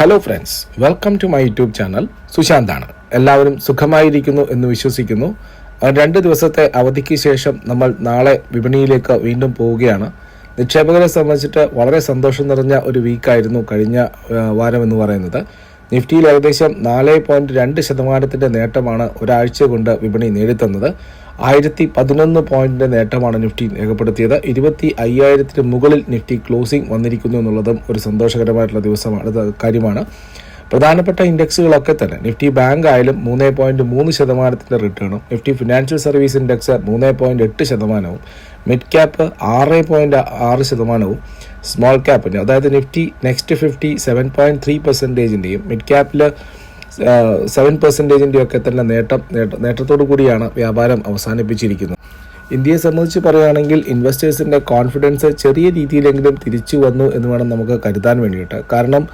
Hello friends welcome to my YouTube channel സുശാന്താണ്. എല്ലാവരും സുഖമായിരിക്കുന്നു എന്ന് വിശ്വസിക്കുന്നു. രണ്ട് ദിവസത്തെ അവധിക്ക് ശേഷം നമ്മൾ നാളെ വിപണിയിലേക്ക് വീണ്ടും പോവുകയാണ്. നിക്ഷേപകരെ സംബന്ധിച്ചിട്ട് വളരെ സന്തോഷം നിറഞ്ഞ ഒരു വീക്കായിരുന്നു കഴിഞ്ഞ വാരം എന്ന് പറയുന്നത്. നിഫ്റ്റിയിൽ ഏകദേശം നാല് പോയിന്റ് രണ്ട് ശതമാനത്തിന്റെ നേട്ടമാണ് ഒരാഴ്ച കൊണ്ട് വിപണി നേടിത്തന്നത്. ആയിരത്തി പതിനൊന്ന് പോയിന്റിന്റെ നേട്ടമാണ് നിഫ്റ്റി രേഖപ്പെടുത്തിയത്. ഇരുപത്തി അയ്യായിരത്തിന് മുകളിൽ നിഫ്റ്റി ക്ലോസിംഗ് വന്നിരിക്കുന്നു എന്നുള്ളതും ഒരു സന്തോഷകരമായിട്ടുള്ള ദിവസമാണ്. കാര്യമാണ്. പ്രധാനപ്പെട്ട ഇൻഡെക്സുകളൊക്കെ തന്നെ. നിഫ്റ്റി ബാങ്ക് ആയാലും മൂന്ന് പോയിന്റ് മൂന്ന് ശതമാനത്തിന്റെ റിട്ടേണും നിഫ്റ്റി ഫിനാൻഷ്യൽ സർവീസ് ഇൻഡെക്സ് മൂന്ന് പോയിന്റ് എട്ട് ശതമാനവും മിഡ് ക്യാപ്പ് ആറ് പോയിന്റ് ആറ് ശതമാനവും സ്മോൾ ക്യാപ്പിന്റെ അതായത് Nifty next fifty seven point three പെർസെന്റേജിന്റെയും mid ക്യാപ്പിൽ സെവൻ പെർസെന്റേജിന്റെ ഒക്കെ തന്നെ നേട്ടം നേട്ട- നേട്ടത്തോടു കൂടിയാണ് വ്യാപാരം അവസാനിപ്പിച്ചിരിക്കുന്നത്. ഇന്ത്യയെ സംബന്ധിച്ച് പറയുകയാണെങ്കിൽ ഇൻവെസ്റ്റേഴ്സിന്റെ കോൺഫിഡൻസ് ചെറിയ രീതിയിലെങ്കിലും തിരിച്ചു വന്നു എന്ന് വേണം നമുക്ക് കരുതാൻ വേണ്ടിയിട്ട്. കാരണം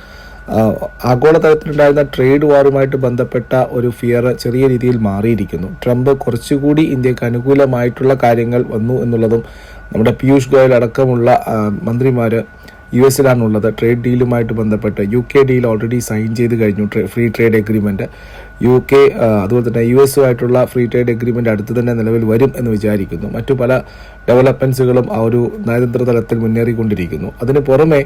ആഗോളതലത്തിലുണ്ടായിരുന്ന ട്രേഡ് വാറുമായിട്ട് ബന്ധപ്പെട്ട ഒരു ഫിയർ ചെറിയ രീതിയിൽ മാറിയിരിക്കുന്നു. ട്രംപ് കുറച്ചുകൂടി ഇന്ത്യയ്ക്ക് അനുകൂലമായിട്ടുള്ള കാര്യങ്ങൾ വന്നു എന്നുള്ളതും നമ്മുടെ പീയൂഷ് ഗോയൽ അടക്കമുള്ള മന്ത്രിമാർ യു എസിലാണുള്ളത്. ട്രേഡ് ഡീലുമായിട്ട് ബന്ധപ്പെട്ട് U K deal already sign ചെയ്ത് കഴിഞ്ഞു. Free trade agreement U K അതുപോലെ തന്നെ യു എസുമായിട്ടുള്ള ഫ്രീ ട്രേഡ് എഗ്രിമെന്റ് അടുത്ത് തന്നെ നിലവിൽ വരും എന്ന് വിചാരിക്കുന്നു. മറ്റു പല ഡെവലപ്മെന്റ്സുകളും ആ ഒരു നയതന്ത്ര തലത്തിൽ മുന്നേറിക്കൊണ്ടിരിക്കുന്നു. അതിന് പുറമെ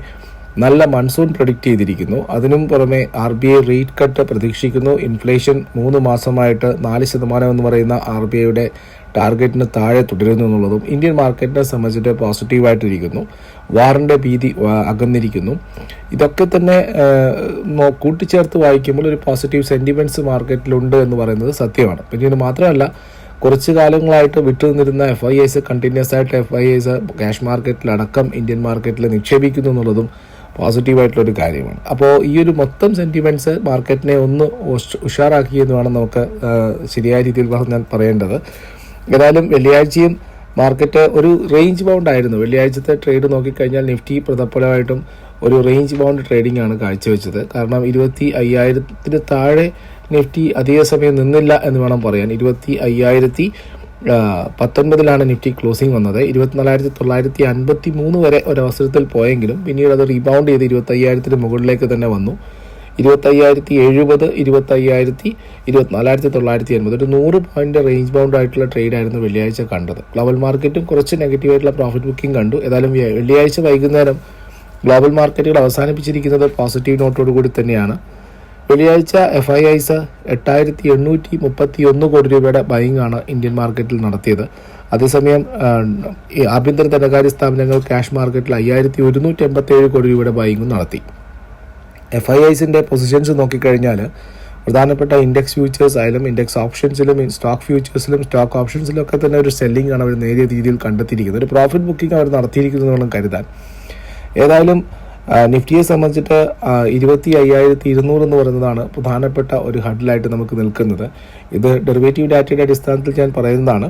നല്ല മൺസൂൺ പ്രൊഡിക്റ്റ് ചെയ്തിരിക്കുന്നു. അതിനും പുറമെ R B I rate cut പ്രതീക്ഷിക്കുന്നു. ഇൻഫ്ലേഷൻ മൂന്ന് മാസമായിട്ട് നാല് ശതമാനം എന്ന് പറയുന്ന ആർ ബി ഐയുടെ ടാർഗറ്റിന് താഴെ തുടരുന്നു എന്നുള്ളതും ഇന്ത്യൻ മാർക്കറ്റിനെ സംബന്ധിച്ചിട്ട് പോസിറ്റീവായിട്ടിരിക്കുന്നു. വാറിന്റെ ഭീതി അകന്നിരിക്കുന്നു. ഇതൊക്കെ തന്നെ കൂട്ടിച്ചേർത്ത് വായിക്കുമ്പോൾ ഒരു പോസിറ്റീവ് സെന്റിമെന്റ്സ് മാർക്കറ്റിലുണ്ട് എന്ന് പറയുന്നത് സത്യമാണ്. പിന്നെ ഇത് മാത്രമല്ല കുറച്ച് കാലങ്ങളായിട്ട് വിട്ടുനിന്നിരുന്ന എഫ് ഐ എസ് കണ്ടിന്യൂസ് ആയിട്ട് എഫ് ഐ എസ് ക്യാഷ് മാർക്കറ്റിലടക്കം ഇന്ത്യൻ മാർക്കറ്റിൽ നിക്ഷേപിക്കുന്നു എന്നുള്ളതും പോസിറ്റീവായിട്ടുള്ളൊരു കാര്യമാണ്. അപ്പോൾ ഈ ഒരു മൊത്തം സെന്റിമെന്റ്സ് മാർക്കറ്റിനെ ഒന്ന് ഉഷ്- ഉഷാറാക്കി എന്ന് വേണം നമുക്ക് ശരിയായ രീതിയിൽ പറഞ്ഞാൽ പറയേണ്ടത്. ഏതായാലും വെള്ളിയാഴ്ചയും മാർക്കറ്റ് ഒരു റേഞ്ച് ബൗണ്ട് ആയിരുന്നു. വെള്ളിയാഴ്ചത്തെ ട്രേഡ് നോക്കിക്കഴിഞ്ഞാൽ നിഫ്റ്റി പ്രതഫലമായിട്ടും ഒരു റേഞ്ച് ബൗണ്ട് ട്രേഡിംഗ് ആണ് കാഴ്ചവെച്ചത്. കാരണം ഇരുപത്തി അയ്യായിരത്തിന് താഴെ നിഫ്റ്റി അധിക സമയം നിന്നില്ല എന്ന് വേണം പറയാൻ. ഇരുപത്തി അയ്യായിരത്തി പത്തൊൻപതിലാണ് നിഫ്റ്റി ക്ലോസിംഗ് വന്നത്. ഇരുപത്തിനാലായിരത്തി തൊള്ളായിരത്തി അൻപത്തി മൂന്ന് വരെ ഒരവസരത്തിൽ പോയെങ്കിലും പിന്നീട് അത് റീബൗണ്ട് ചെയ്ത് ഇരുപത്തി അയ്യായിരത്തിന് മുകളിലേക്ക് തന്നെ വന്നു. ഇരുപത്തയ്യായിരത്തി എഴുപത് ഇരുപത്തയ്യായിരത്തി ഇരുപത്തിനാലായിരത്തി തൊള്ളായിരത്തി എൺപത് ഒരു നൂറ് പോയിന്റ് റേഞ്ച് ബൗണ്ട് ആയിട്ടുള്ള ട്രേഡ് ആയിരുന്നു വെള്ളിയാഴ്ച കണ്ടത്. ഗ്ലോബൽ മാർക്കറ്റും കുറച്ച് നെഗറ്റീവ് ആയിട്ടുള്ള പ്രോഫിറ്റ് ബുക്കിംഗ് കണ്ടു. ഏതായാലും വെള്ളിയാഴ്ച വൈകുന്നേരം ഗ്ലോബൽ മാർക്കറ്റുകൾ അവസാനിപ്പിച്ചിരിക്കുന്നത് പോസിറ്റീവ് നോട്ടോട് കൂടി തന്നെയാണ്. വെള്ളിയാഴ്ച എഫ് ഐ ഐസ് എട്ടായിരത്തി എണ്ണൂറ്റി മുപ്പത്തി ഒന്ന് കോടി രൂപയുടെ ബൈങ് ആണ് ഇന്ത്യൻ മാർക്കറ്റിൽ നടത്തിയത്. അതേസമയം ആഭ്യന്തര ധനകാര്യ സ്ഥാപനങ്ങൾ ക്യാഷ് മാർക്കറ്റിൽ അയ്യായിരത്തി ഒരുന്നൂറ്റി എൺപത്തി ഏഴ് കോടി രൂപയുടെ ബൈങ്ങും നടത്തി. എഫ് ഐ ഐസിന്റെ പൊസിഷൻസ് നോക്കിക്കഴിഞ്ഞാൽ പ്രധാനപ്പെട്ട ഇൻഡെക്സ് ഫ്യൂച്ചേഴ്സ് ആയാലും ഇൻഡെക്സ് ഓപ്ഷൻസിലും സ്റ്റോക്ക് ഫ്യൂച്ചേഴ്സിലും സ്റ്റോക്ക് ഓപ്ഷൻസിലും ഒക്കെ തന്നെ ഒരു സെല്ലിംഗ് ആണ് അവർ നേരിയ രീതിയിൽ കണ്ടെത്തിയിരിക്കുന്നത്. ഒരു പ്രോഫിറ്റ് ബുക്കിംഗ് അവർ നടത്തിയിരിക്കുന്നു വേണം കരുതാൻ. ഏതായാലും നിഫ്റ്റിയെ സംബന്ധിച്ചിട്ട് ഇരുപത്തി അയ്യായിരത്തി ഇരുന്നൂറ് എന്ന് പറയുന്നതാണ് പ്രധാനപ്പെട്ട ഒരു ഹഡിലായിട്ട് നമുക്ക് നിൽക്കുന്നത്. ഇത് ഡെറിവേറ്റീവ് ഡാറ്റയുടെ അടിസ്ഥാനത്തിൽ ഞാൻ പറയുന്നതാണ്.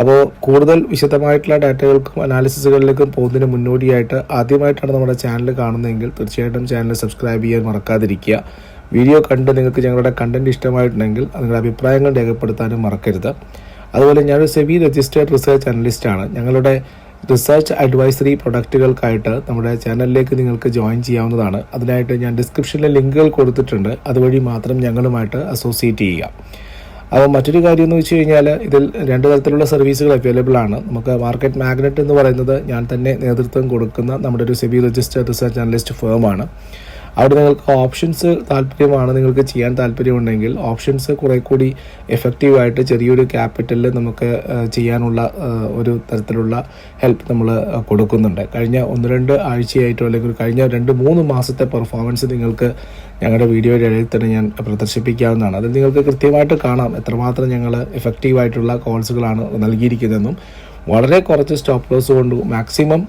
അപ്പോൾ കൂടുതൽ വിശദമായിട്ടുള്ള ഡാറ്റകൾക്കും അനാലിസിസുകളിലേക്കും പോകുന്നതിന് മുന്നോടിയായിട്ട് ആദ്യമായിട്ടാണ് നമ്മുടെ ചാനൽ കാണുന്നതെങ്കിൽ തീർച്ചയായിട്ടും ചാനൽ സബ്സ്ക്രൈബ് ചെയ്യാൻ മറക്കാതിരിക്കുക. വീഡിയോ കണ്ട് നിങ്ങൾക്ക് ഞങ്ങളുടെ കണ്ടന്റ് ഇഷ്ടമായിട്ടുണ്ടെങ്കിൽ നിങ്ങളുടെ അഭിപ്രായങ്ങൾ രേഖപ്പെടുത്താനും മറക്കരുത്. അതുപോലെ ഞാനൊരു സെബി രജിസ്റ്റേർഡ് റിസർച്ച് അനലിസ്റ്റാണ് ഞങ്ങളുടെ റിസർച്ച് അഡ്വൈസറി പ്രൊഡക്റ്റുകൾക്കായിട്ട് നമ്മുടെ ചാനലിലേക്ക് നിങ്ങൾക്ക് ജോയിൻ ചെയ്യാവുന്നതാണ്. അതിനായിട്ട് ഞാൻ ഡിസ്ക്രിപ്ഷനിൽ ലിങ്കുകൾ കൊടുത്തിട്ടുണ്ട്. അതുവഴി മാത്രം ഞങ്ങളുമായിട്ട് അസോസിയേറ്റ് ചെയ്യുക. അപ്പോൾ മറ്റൊരു കാര്യം എന്ന് വെച്ച് കഴിഞ്ഞാൽ ഇതിൽ രണ്ട് തരത്തിലുള്ള സർവീസുകൾ അവൈലബിൾ ആണ്. നമുക്ക് മാർക്കറ്റ് മാഗ്നറ്റ് എന്ന് പറയുന്നത് ഞാൻ തന്നെ നേതൃത്വം കൊടുക്കുന്ന നമ്മുടെ ഒരു സെബി രജിസ്റ്റർ റിസർച്ച് അനലിസ്റ്റ് ഫേമാണ് അവിടെ നിങ്ങൾക്ക് ഓപ്ഷൻസ് താല്പര്യമാണ് നിങ്ങൾക്ക് ചെയ്യാൻ താല്പര്യമുണ്ടെങ്കിൽ ഓപ്ഷൻസ് കുറെ കൂടി എഫക്റ്റീവായിട്ട് ചെറിയൊരു ക്യാപിറ്റലിൽ നമുക്ക് ചെയ്യാനുള്ള ഒരു തരത്തിലുള്ള ഹെൽപ്പ് നമ്മൾ കൊടുക്കുന്നുണ്ട്. കഴിഞ്ഞ ഒന്ന് രണ്ട് ആഴ്ചയായിട്ടോ അല്ലെങ്കിൽ കഴിഞ്ഞ രണ്ട് മൂന്ന് മാസത്തെ പെർഫോമൻസ് നിങ്ങൾക്ക് ഞങ്ങളുടെ വീഡിയോയുടെ ഇടയിൽ തന്നെ ഞാൻ പ്രദർശിപ്പിക്കാവുന്നതാണ്. അതിൽ നിങ്ങൾക്ക് കൃത്യമായിട്ട് കാണാം എത്രമാത്രം ഞങ്ങൾ എഫക്റ്റീവായിട്ടുള്ള കോൾസുകളാണ് നൽകിയിരിക്കുന്നതെന്നും. വളരെ കുറച്ച് സ്റ്റോപ്പ് ലോസ് കൊണ്ട് മാക്സിമം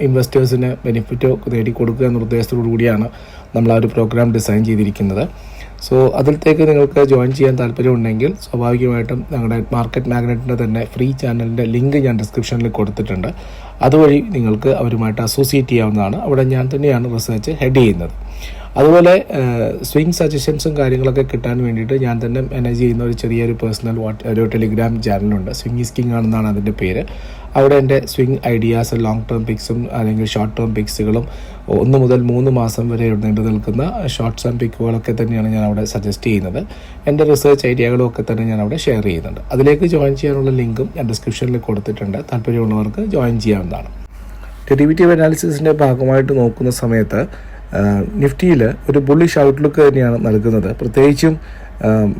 ഇൻവെസ്റ്റേഴ്സിന് ബെനിഫിറ്റ് നേടിക്കൊടുക്കുക എന്ന ഉദ്ദേശത്തോടു കൂടിയാണ് നമ്മൾ ആ ഒരു പ്രോഗ്രാം ഡിസൈൻ ചെയ്തിരിക്കുന്നത്. സോ അതിലത്തേക്ക് നിങ്ങൾക്ക് ജോയിൻ ചെയ്യാൻ താല്പര്യമുണ്ടെങ്കിൽ സ്വാഭാവികമായിട്ടും ഞങ്ങളുടെ മാർക്കറ്റ് മാഗ്നറ്റിന്റെ തന്നെ ഫ്രീ ചാനലിന്റെ ലിങ്ക് ഞാൻ ഡിസ്ക്രിപ്ഷനിൽ കൊടുത്തിട്ടുണ്ട്. അതുവഴി നിങ്ങൾക്ക് അവരുമായിട്ട് അസോസിയേറ്റ് ചെയ്യാവുന്നതാണ്. അവിടെ ഞാൻ തന്നെയാണ് റിസർച്ച് ഹെഡ് ചെയ്യുന്നത്. അതുപോലെ സ്വിംഗ് സജഷൻസും കാര്യങ്ങളൊക്കെ കിട്ടാൻ വേണ്ടിയിട്ട് ഞാൻ തന്നെ മാനേജ് ചെയ്യുന്ന ഒരു ചെറിയൊരു പേഴ്സണൽ വാട്ട് ഒരു ടെലിഗ്രാം ചാനലുണ്ട് സ്വിംഗ് ഈസ് കിങ് ആണെന്നാണ് അതിന്റെ പേര്. അവിടെ എന്റെ സ്വിംഗ് ഐഡിയാസ് ലോങ് ടേം പിക്സും അല്ലെങ്കിൽ ഷോർട്ട് ടേം പിക്സുകളും ഒന്ന് മുതൽ മൂന്ന് മാസം വരെ നീണ്ടു നിൽക്കുന്ന ഷോർട്ട്സ് ആൻഡ് പിക്കുകളൊക്കെ തന്നെയാണ് ഞാൻ അവിടെ സജസ്റ്റ് ചെയ്യുന്നത്. എന്റെ റിസർച്ച് ഐഡിയകളും ഒക്കെ തന്നെ ഞാൻ അവിടെ ഷെയർ ചെയ്യുന്നുണ്ട്. അതിലേക്ക് ജോയിൻ ചെയ്യാനുള്ള ലിങ്കും ഞാൻ ഡിസ്ക്രിപ്ഷനിൽ കൊടുത്തിട്ടുണ്ട്. താല്പര്യമുള്ളവർക്ക് ജോയിൻ ചെയ്യാവുന്നതാണ്. ഡെറിവേറ്റീവ് അനാലിസിസിന്റെ ഭാഗമായിട്ട് നോക്കുന്ന സമയത്ത് നിഫ്റ്റിയിൽ ഒരു ബുള്ളിഷ് ഔട്ട്ലുക്ക് തന്നെയാണ് നൽകുന്നത്. പ്രത്യേകിച്ചും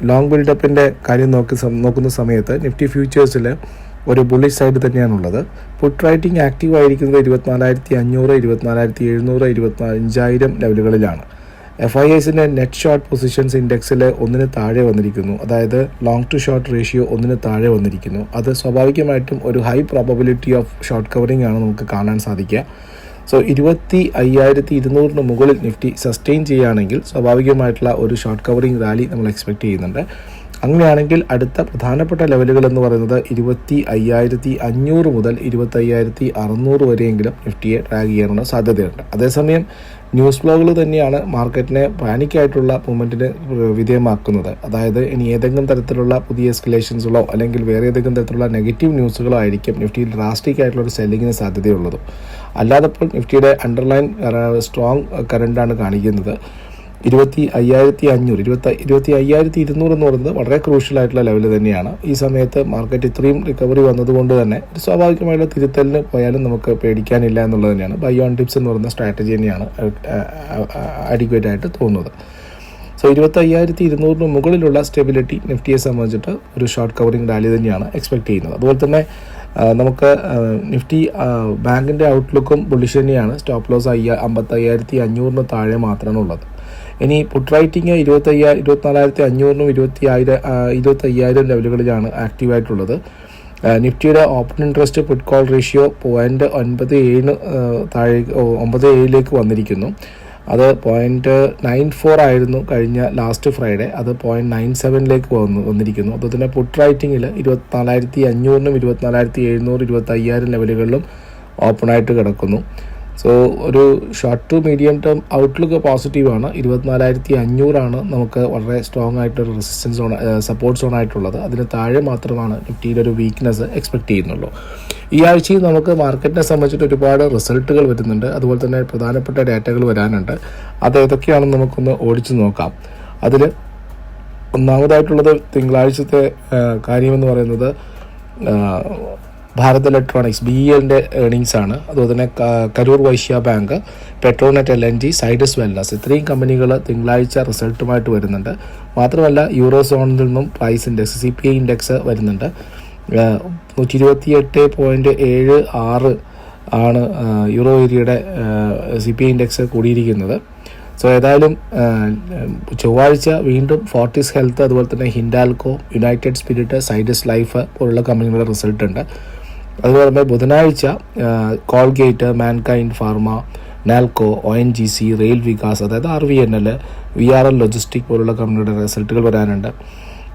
ലോങ് ബിൽഡപ്പിന്റെ കാര്യം നോക്കി നോക്കുന്ന സമയത്ത് നിഫ്റ്റി ഫ്യൂച്ചേഴ്സിൽ ഒരു ബുള്ളിഷ് സൈഡ് തന്നെയാണുള്ളത്. പുട്ട് റൈറ്റിംഗ് ആക്റ്റീവ് ആയിരിക്കുന്നത് ഇരുപത്തിനാലായിരത്തി അഞ്ഞൂറ് ഇരുപത്തിനാലായിരത്തി എഴുന്നൂറ് ഇരുപത്തിനാലഞ്ചായിരം ലെവലുകളിലാണ് എഫ് ഐ എസിന്റെ നെറ്റ് ഷോർട്ട് പൊസിഷൻസ് ഇൻഡെക്സിൽ ഒന്നിന് താഴെ വന്നിരിക്കുന്നു. അതായത് ലോങ് ടു ഷോർട്ട് റേഷ്യോ ഒന്നിന് താഴെ വന്നിരിക്കുന്നു. അത് സ്വാഭാവികമായിട്ടും ഒരു high probability of short covering ആണ് നമുക്ക് കാണാൻ സാധിക്കുക. സോ ഇരുപത്തി അയ്യായിരത്തി ഇരുന്നൂറിന് മുകളിൽ നിഫ്റ്റി സസ്റ്റെയിൻ ചെയ്യുകയാണെങ്കിൽ സ്വാഭാവികമായിട്ടുള്ള ഒരു ഷോർട്ട് കവറിംഗ് റാലി നമ്മൾ എക്സ്പെക്ട് ചെയ്യുന്നുണ്ട്. അങ്ങനെയാണെങ്കിൽ അടുത്ത പ്രധാനപ്പെട്ട ലെവലുകൾ എന്ന് പറയുന്നത് ഇരുപത്തി അയ്യായിരത്തി അഞ്ഞൂറ് മുതൽ ഇരുപത്തി അയ്യായിരത്തി അറുന്നൂറ് വരെയെങ്കിലും നിഫ്റ്റിയെ ട്രാക്ക് ചെയ്യാനുള്ള സാധ്യതയുണ്ട്. അതേസമയം ന്യൂസ് ഫ്ലോകൾ തന്നെയാണ് മാർക്കറ്റിനെ പാനിക്കായിട്ടുള്ള മൂവ്മെന്റിന് വിധേയമാക്കുന്നത്. അതായത് ഇനി ഏതെങ്കിലും തരത്തിലുള്ള പുതിയ എസ്കലേഷൻസുകളോ അല്ലെങ്കിൽ വേറെ ഏതെങ്കിലും തരത്തിലുള്ള നെഗറ്റീവ് ന്യൂസുകളോ ആയിരിക്കും നിഫ്റ്റിയിൽ ഡ്രാസ്റ്റിക് ആയിട്ടുള്ള ഒരു സെല്ലിങ്ങിന് സാധ്യതയുള്ളത്. അല്ലാതെ ഇപ്പോൾ നിഫ്റ്റിയുടെ അണ്ടർലൈൻ സ്ട്രോങ് കറണ്ടാണ് കാണിക്കുന്നത്. ഇരുപത്തി അയ്യായിരത്തി അഞ്ഞൂറ് ഇരുപത്തി ഇരുപത്തി അയ്യായിരത്തി ഇരുന്നൂറ് എന്ന് പറയുന്നത് വളരെ ക്രൂഷ്യൽ ആയിട്ടുള്ള ലെവൽ തന്നെയാണ്. ഈ സമയത്ത് മാർക്കറ്റ് ഇത്രയും റിക്കവറി വന്നതുകൊണ്ട് തന്നെ ഒരു സ്വാഭാവികമായുള്ള തിരുത്തലിന് പോയാലും നമുക്ക് പേടിക്കാനില്ല എന്നുള്ളത് തന്നെയാണ്. ബൈ ഓൺ ടിപ്സ് എന്ന് പറയുന്ന സ്ട്രാറ്റജി തന്നെയാണ് അഡിക്വേറ്റ് ആയിട്ട് തോന്നുന്നത്. സോ ഇരുപത്തി അയ്യായിരത്തി ഇരുന്നൂറിന് മുകളിലുള്ള സ്റ്റെബിലിറ്റി നിഫ്റ്റിയെ സംബന്ധിച്ചിട്ട് ഒരു ഷോർട്ട് കവറിംഗ് റാലി തന്നെയാണ് എക്സ്പെക്ട് ചെയ്യുന്നത്. അതുപോലെ തന്നെ നമുക്ക് നിഫ്റ്റി ബാങ്കിന്റെ ഔട്ട്ലുക്കും ബുള്ളിഷ് തന്നെയാണ്. സ്റ്റോപ്പ് ലോസ് അയ്യ അമ്പത്തി അയ്യായിരത്തി അഞ്ഞൂറിന് താഴെ മാത്രമാണ് ഉള്ളത്. ഇനി പുട്ട് റൈറ്റിംഗ് ഇരുപത്തി അയ്യാ ഇരുപത്തിനാലായിരത്തി അഞ്ഞൂറിനും ഇരുപത്തി ആയിരം ഇരുപത്തി അയ്യായിരം ലെവലുകളിലാണ് ആക്റ്റീവായിട്ടുള്ളത്. നിഫ്റ്റിയുടെ open interest put call ratio point ഒൻപത് ഏഴിന് താഴെ ഒമ്പത് ഏഴിലേക്ക് വന്നിരിക്കുന്നു. അത് പോയിന്റ് നയൻ ഫോർ ആയിരുന്നു കഴിഞ്ഞ ലാസ്റ്റ് ഫ്രൈഡേ അത് പോയിന്റ് നയൻ സെവനിലേക്ക് വന്നു വന്നിരിക്കുന്നു. അതുപോലെ തന്നെ പുട്ട് റൈറ്റിങ്ങിൽ ഇരുപത്തിനാലായിരത്തി അഞ്ഞൂറിനും ഇരുപത്തിനാലായിരത്തി എഴുന്നൂറ് ഇരുപത്തി അയ്യായിരം ലെവലുകളിലും ഓപ്പണായിട്ട് കിടക്കുന്നു. സോ ഒരു short to medium term outlook പോസിറ്റീവാണ് ഇരുപത്തിനാലായിരത്തി അഞ്ഞൂറാണ് നമുക്ക് വളരെ സ്ട്രോങ് ആയിട്ടൊരു റെസിസ്റ്റൻസ് സോൺ സപ്പോർട്ട് സോൺ ആയിട്ടുള്ളത്. അതിന് താഴെ മാത്രമാണ് നിഫ്റ്റിയുടെ ഒരു വീക്ക്നെസ് എക്സ്പെക്ട് ചെയ്യുന്നുള്ളൂ. ഈ ആഴ്ചയിൽ നമുക്ക് മാർക്കറ്റിനെ സംബന്ധിച്ചിട്ട് ഒരുപാട് റിസൾട്ടുകൾ വരുന്നുണ്ട്. അതുപോലെ തന്നെ പ്രധാനപ്പെട്ട ഡാറ്റകൾ വരാനുണ്ട്. അത് ഏതൊക്കെയാണെന്ന് നമുക്കൊന്ന് ഓടിച്ചു നോക്കാം. അതിൽ ഒന്നാമതായിട്ടുള്ളത് തിങ്കളാഴ്ചത്തെ കാര്യമെന്ന് പറയുന്നത് ഭാരത് ഇലക്ട്രോണിക്സ് ബി എല്ലിന്റെ ഏർണിങ്സ് ആണ്. അതുപോലെ തന്നെ Karur Vysya bank Petronet L N G Zydus wellness ഇത്രയും കമ്പനികൾ തിങ്കളാഴ്ച റിസൾട്ടുമായിട്ട് വരുന്നുണ്ട്. മാത്രമല്ല യൂറോ സോണിൽ നിന്നും price index C P I index വരുന്നുണ്ട്. നൂറ്റി ഇരുപത്തി എട്ട് പോയിന്റ് ഏഴ് ആറ് ആണ് യൂറോ ഏരിയയുടെ സി പി ഐ ഇൻഡെക്സ് കൂടിയിരിക്കുന്നത്. സോ ഏതായാലും ചൊവ്വാഴ്ച വീണ്ടും ഫോർട്ടിസ് ഹെൽത്ത് അതുപോലെ തന്നെ Hindalco United Spirits Zydus life പോലുള്ള കമ്പനികളുടെ റിസൾട്ട് ഉണ്ട് അതുപോലെ ബുധനാഴ്ച Colgate Mankind pharma Nalco O N G C rail Vikas അതായത് R V N L V R L logistic പോലുള്ള കമ്പനിയുടെ റിസൾട്ടുകൾ വരാനുണ്ട്.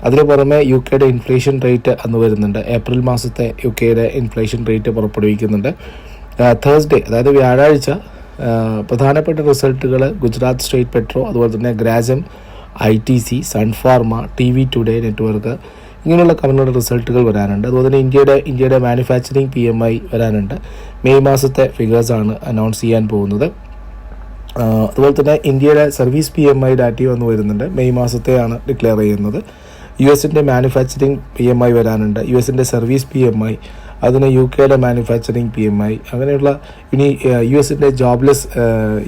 അതിന് പുറമെ യു കെയുടെ ഇൻഫ്ലേഷൻ റേറ്റ് അന്ന് വരുന്നുണ്ട്. ഏപ്രിൽ മാസത്തെ യു കെയുടെ ഇൻഫ്ലേഷൻ റേറ്റ് പുറപ്പെടുവിക്കുന്നുണ്ട്. തേഴ്സ്ഡേ അതായത് വ്യാഴാഴ്ച പ്രധാനപ്പെട്ട റിസൾട്ടുകൾ ഗുജറാത്ത് സ്റ്റേറ്റ് പെട്രോ അതുപോലെ തന്നെ ഗ്രാജം I T C sun pharma T V today network ഇങ്ങനെയുള്ള കമ്പനികളുടെ റിസൾട്ടുകൾ വരാനുണ്ട്. അതുപോലെ തന്നെ ഇന്ത്യയുടെ ഇന്ത്യയുടെ മാനുഫാക്ചറിങ് പി എം ഐ വരാനുണ്ട്. മെയ് മാസത്തെ ഫിഗേഴ്സാണ് അനൗൺസ് ചെയ്യാൻ പോകുന്നത്. അതുപോലെ തന്നെ ഇന്ത്യയുടെ സർവീസ് പി എം ഐ ഡാറ്റയും വന്ന് വരുന്നുണ്ട്. മെയ് മാസത്തെയാണ് ഡിക്ലെയർ ചെയ്യുന്നത്. യു എസിന്റെ മാനുഫാക്ചറിങ് പി എം ഐ വരാനുണ്ട്. യു എസിന്റെ സർവീസ് പി എം ഐ അതിന് യു കെയുടെ മാനുഫാക്ചറിങ് പി എം ഐ അങ്ങനെയുള്ള ഇനി യു എസിന്റെ jobless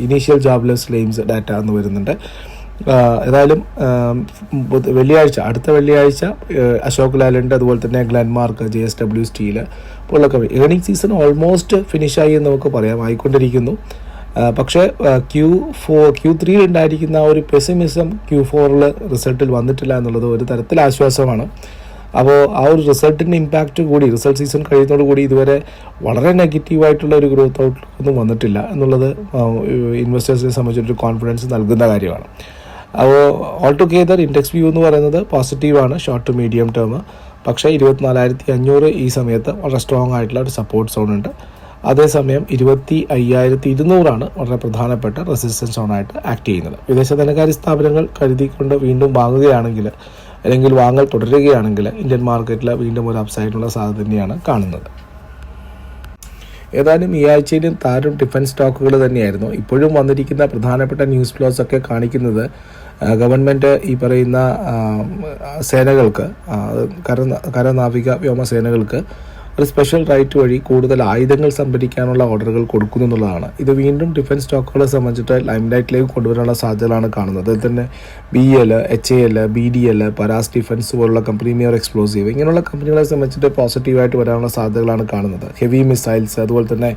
initial jobless claims data എന്ന് വരുന്നുണ്ട്. ഏതായാലും വെള്ളിയാഴ്ച അടുത്ത വെള്ളിയാഴ്ച അശോക് ലാലുണ്ട് അതുപോലെ തന്നെ Glenmark J S W steel പോലുള്ള company earning season almost finish ആയി എന്ന് നമുക്ക് പറയാം ആയിക്കൊണ്ടിരിക്കുന്നു. പക്ഷേ ക്യൂ ഫോർ ക്യൂ ത്രീയിൽ ഉണ്ടായിരിക്കുന്ന ആ ഒരു പെസിമിസം ക്യൂ ഫോറിൽ റിസൾട്ടിൽ വന്നിട്ടില്ല എന്നുള്ളത് ഒരു തരത്തിൽ ആശ്വാസമാണ്. അപ്പോൾ ആ ഒരു റിസൾട്ടിന്റെ ഇമ്പാക്റ്റ് കൂടി റിസൾട്ട് സീസൺ കഴിയുന്നതോടുകൂടി ഇതുവരെ വളരെ നെഗറ്റീവായിട്ടുള്ള ഒരു ഗ്രോത്ത് ഔട്ട്ലുക്ക് ഒന്നും വന്നിട്ടില്ല എന്നുള്ളത് ഇൻവെസ്റ്റേഴ്സിനെ സംബന്ധിച്ചൊരു കോൺഫിഡൻസ് നൽകുന്ന കാര്യമാണ്. അപ്പോൾ ഓൾ ടുഗെദർ ഇൻഡെക്സ് വ്യൂ എന്ന് പറയുന്നത് പോസിറ്റീവാണ് ഷോർട്ട് ടു മീഡിയം ടേം പക്ഷേ ഇരുപത്തിനാലായിരത്തി അഞ്ഞൂറ് ഈ സമയത്ത് വളരെ സ്ട്രോങ് ആയിട്ടുള്ള ഒരു സപ്പോർട്ട് സോൺ ഉണ്ട്. അതേസമയം ഇരുപത്തി അയ്യായിരത്തി ഇരുന്നൂറാണ് വളരെ പ്രധാനപ്പെട്ട റെസിസ്റ്റൻസ് സോണായിട്ട് ആക്ട് ചെയ്യുന്നത്. വിദേശ ധനകാര്യ സ്ഥാപനങ്ങൾ കരുതിക്കൊണ്ട് വീണ്ടും വാങ്ങുകയാണെങ്കിൽ അല്ലെങ്കിൽ വാങ്ങൽ തുടരുകയാണെങ്കിൽ ഇന്ത്യൻ മാർക്കറ്റിൽ വീണ്ടും ഒരു അപ്സൈഡിനുള്ള സാധ്യത തന്നെയാണ് കാണുന്നത്. ഏതായാലും ഈ ആഴ്ചയിലും താരം ഡിഫൻസ് സ്റ്റോക്കുകൾ തന്നെയായിരുന്നു. ഇപ്പോഴും വന്നിരിക്കുന്ന പ്രധാനപ്പെട്ട ന്യൂസ് ഫ്ലോസ് ഒക്കെ കാണിക്കുന്നത് ഗവൺമെന്റ് ഈ പറയുന്ന സേനകൾക്ക് കര കരനാവിക വ്യോമസേനകൾക്ക് ഒരു സ്പെഷ്യൽ റൈറ്റ് വഴി കൂടുതൽ ആയുധങ്ങൾ സംഭരിക്കാനുള്ള ഓർഡറുകൾ കൊടുക്കുന്നു എന്നുള്ളതാണ്. ഇത് വീണ്ടും ഡിഫൻസ് സ്റ്റോക്കുകളെ സംബന്ധിച്ചിട്ട് ലൈം ലൈറ്റിലേക്ക് കൊണ്ടുവരാനുള്ള സാധ്യതകളാണ് കാണുന്നത്. അതിൽ തന്നെ B L H A L B D L Paras defence പോലുള്ള പ്രീമിയർ എക്സ്പ്ലോസീവ് ഇങ്ങനെയുള്ള കമ്പനികളെ സംബന്ധിച്ചിട്ട് പോസിറ്റീവായിട്ട് വരാനുള്ള സാധ്യതകളാണ് കാണുന്നത്. ഹെവി മിസൈൽസ് അതുപോലെ തന്നെ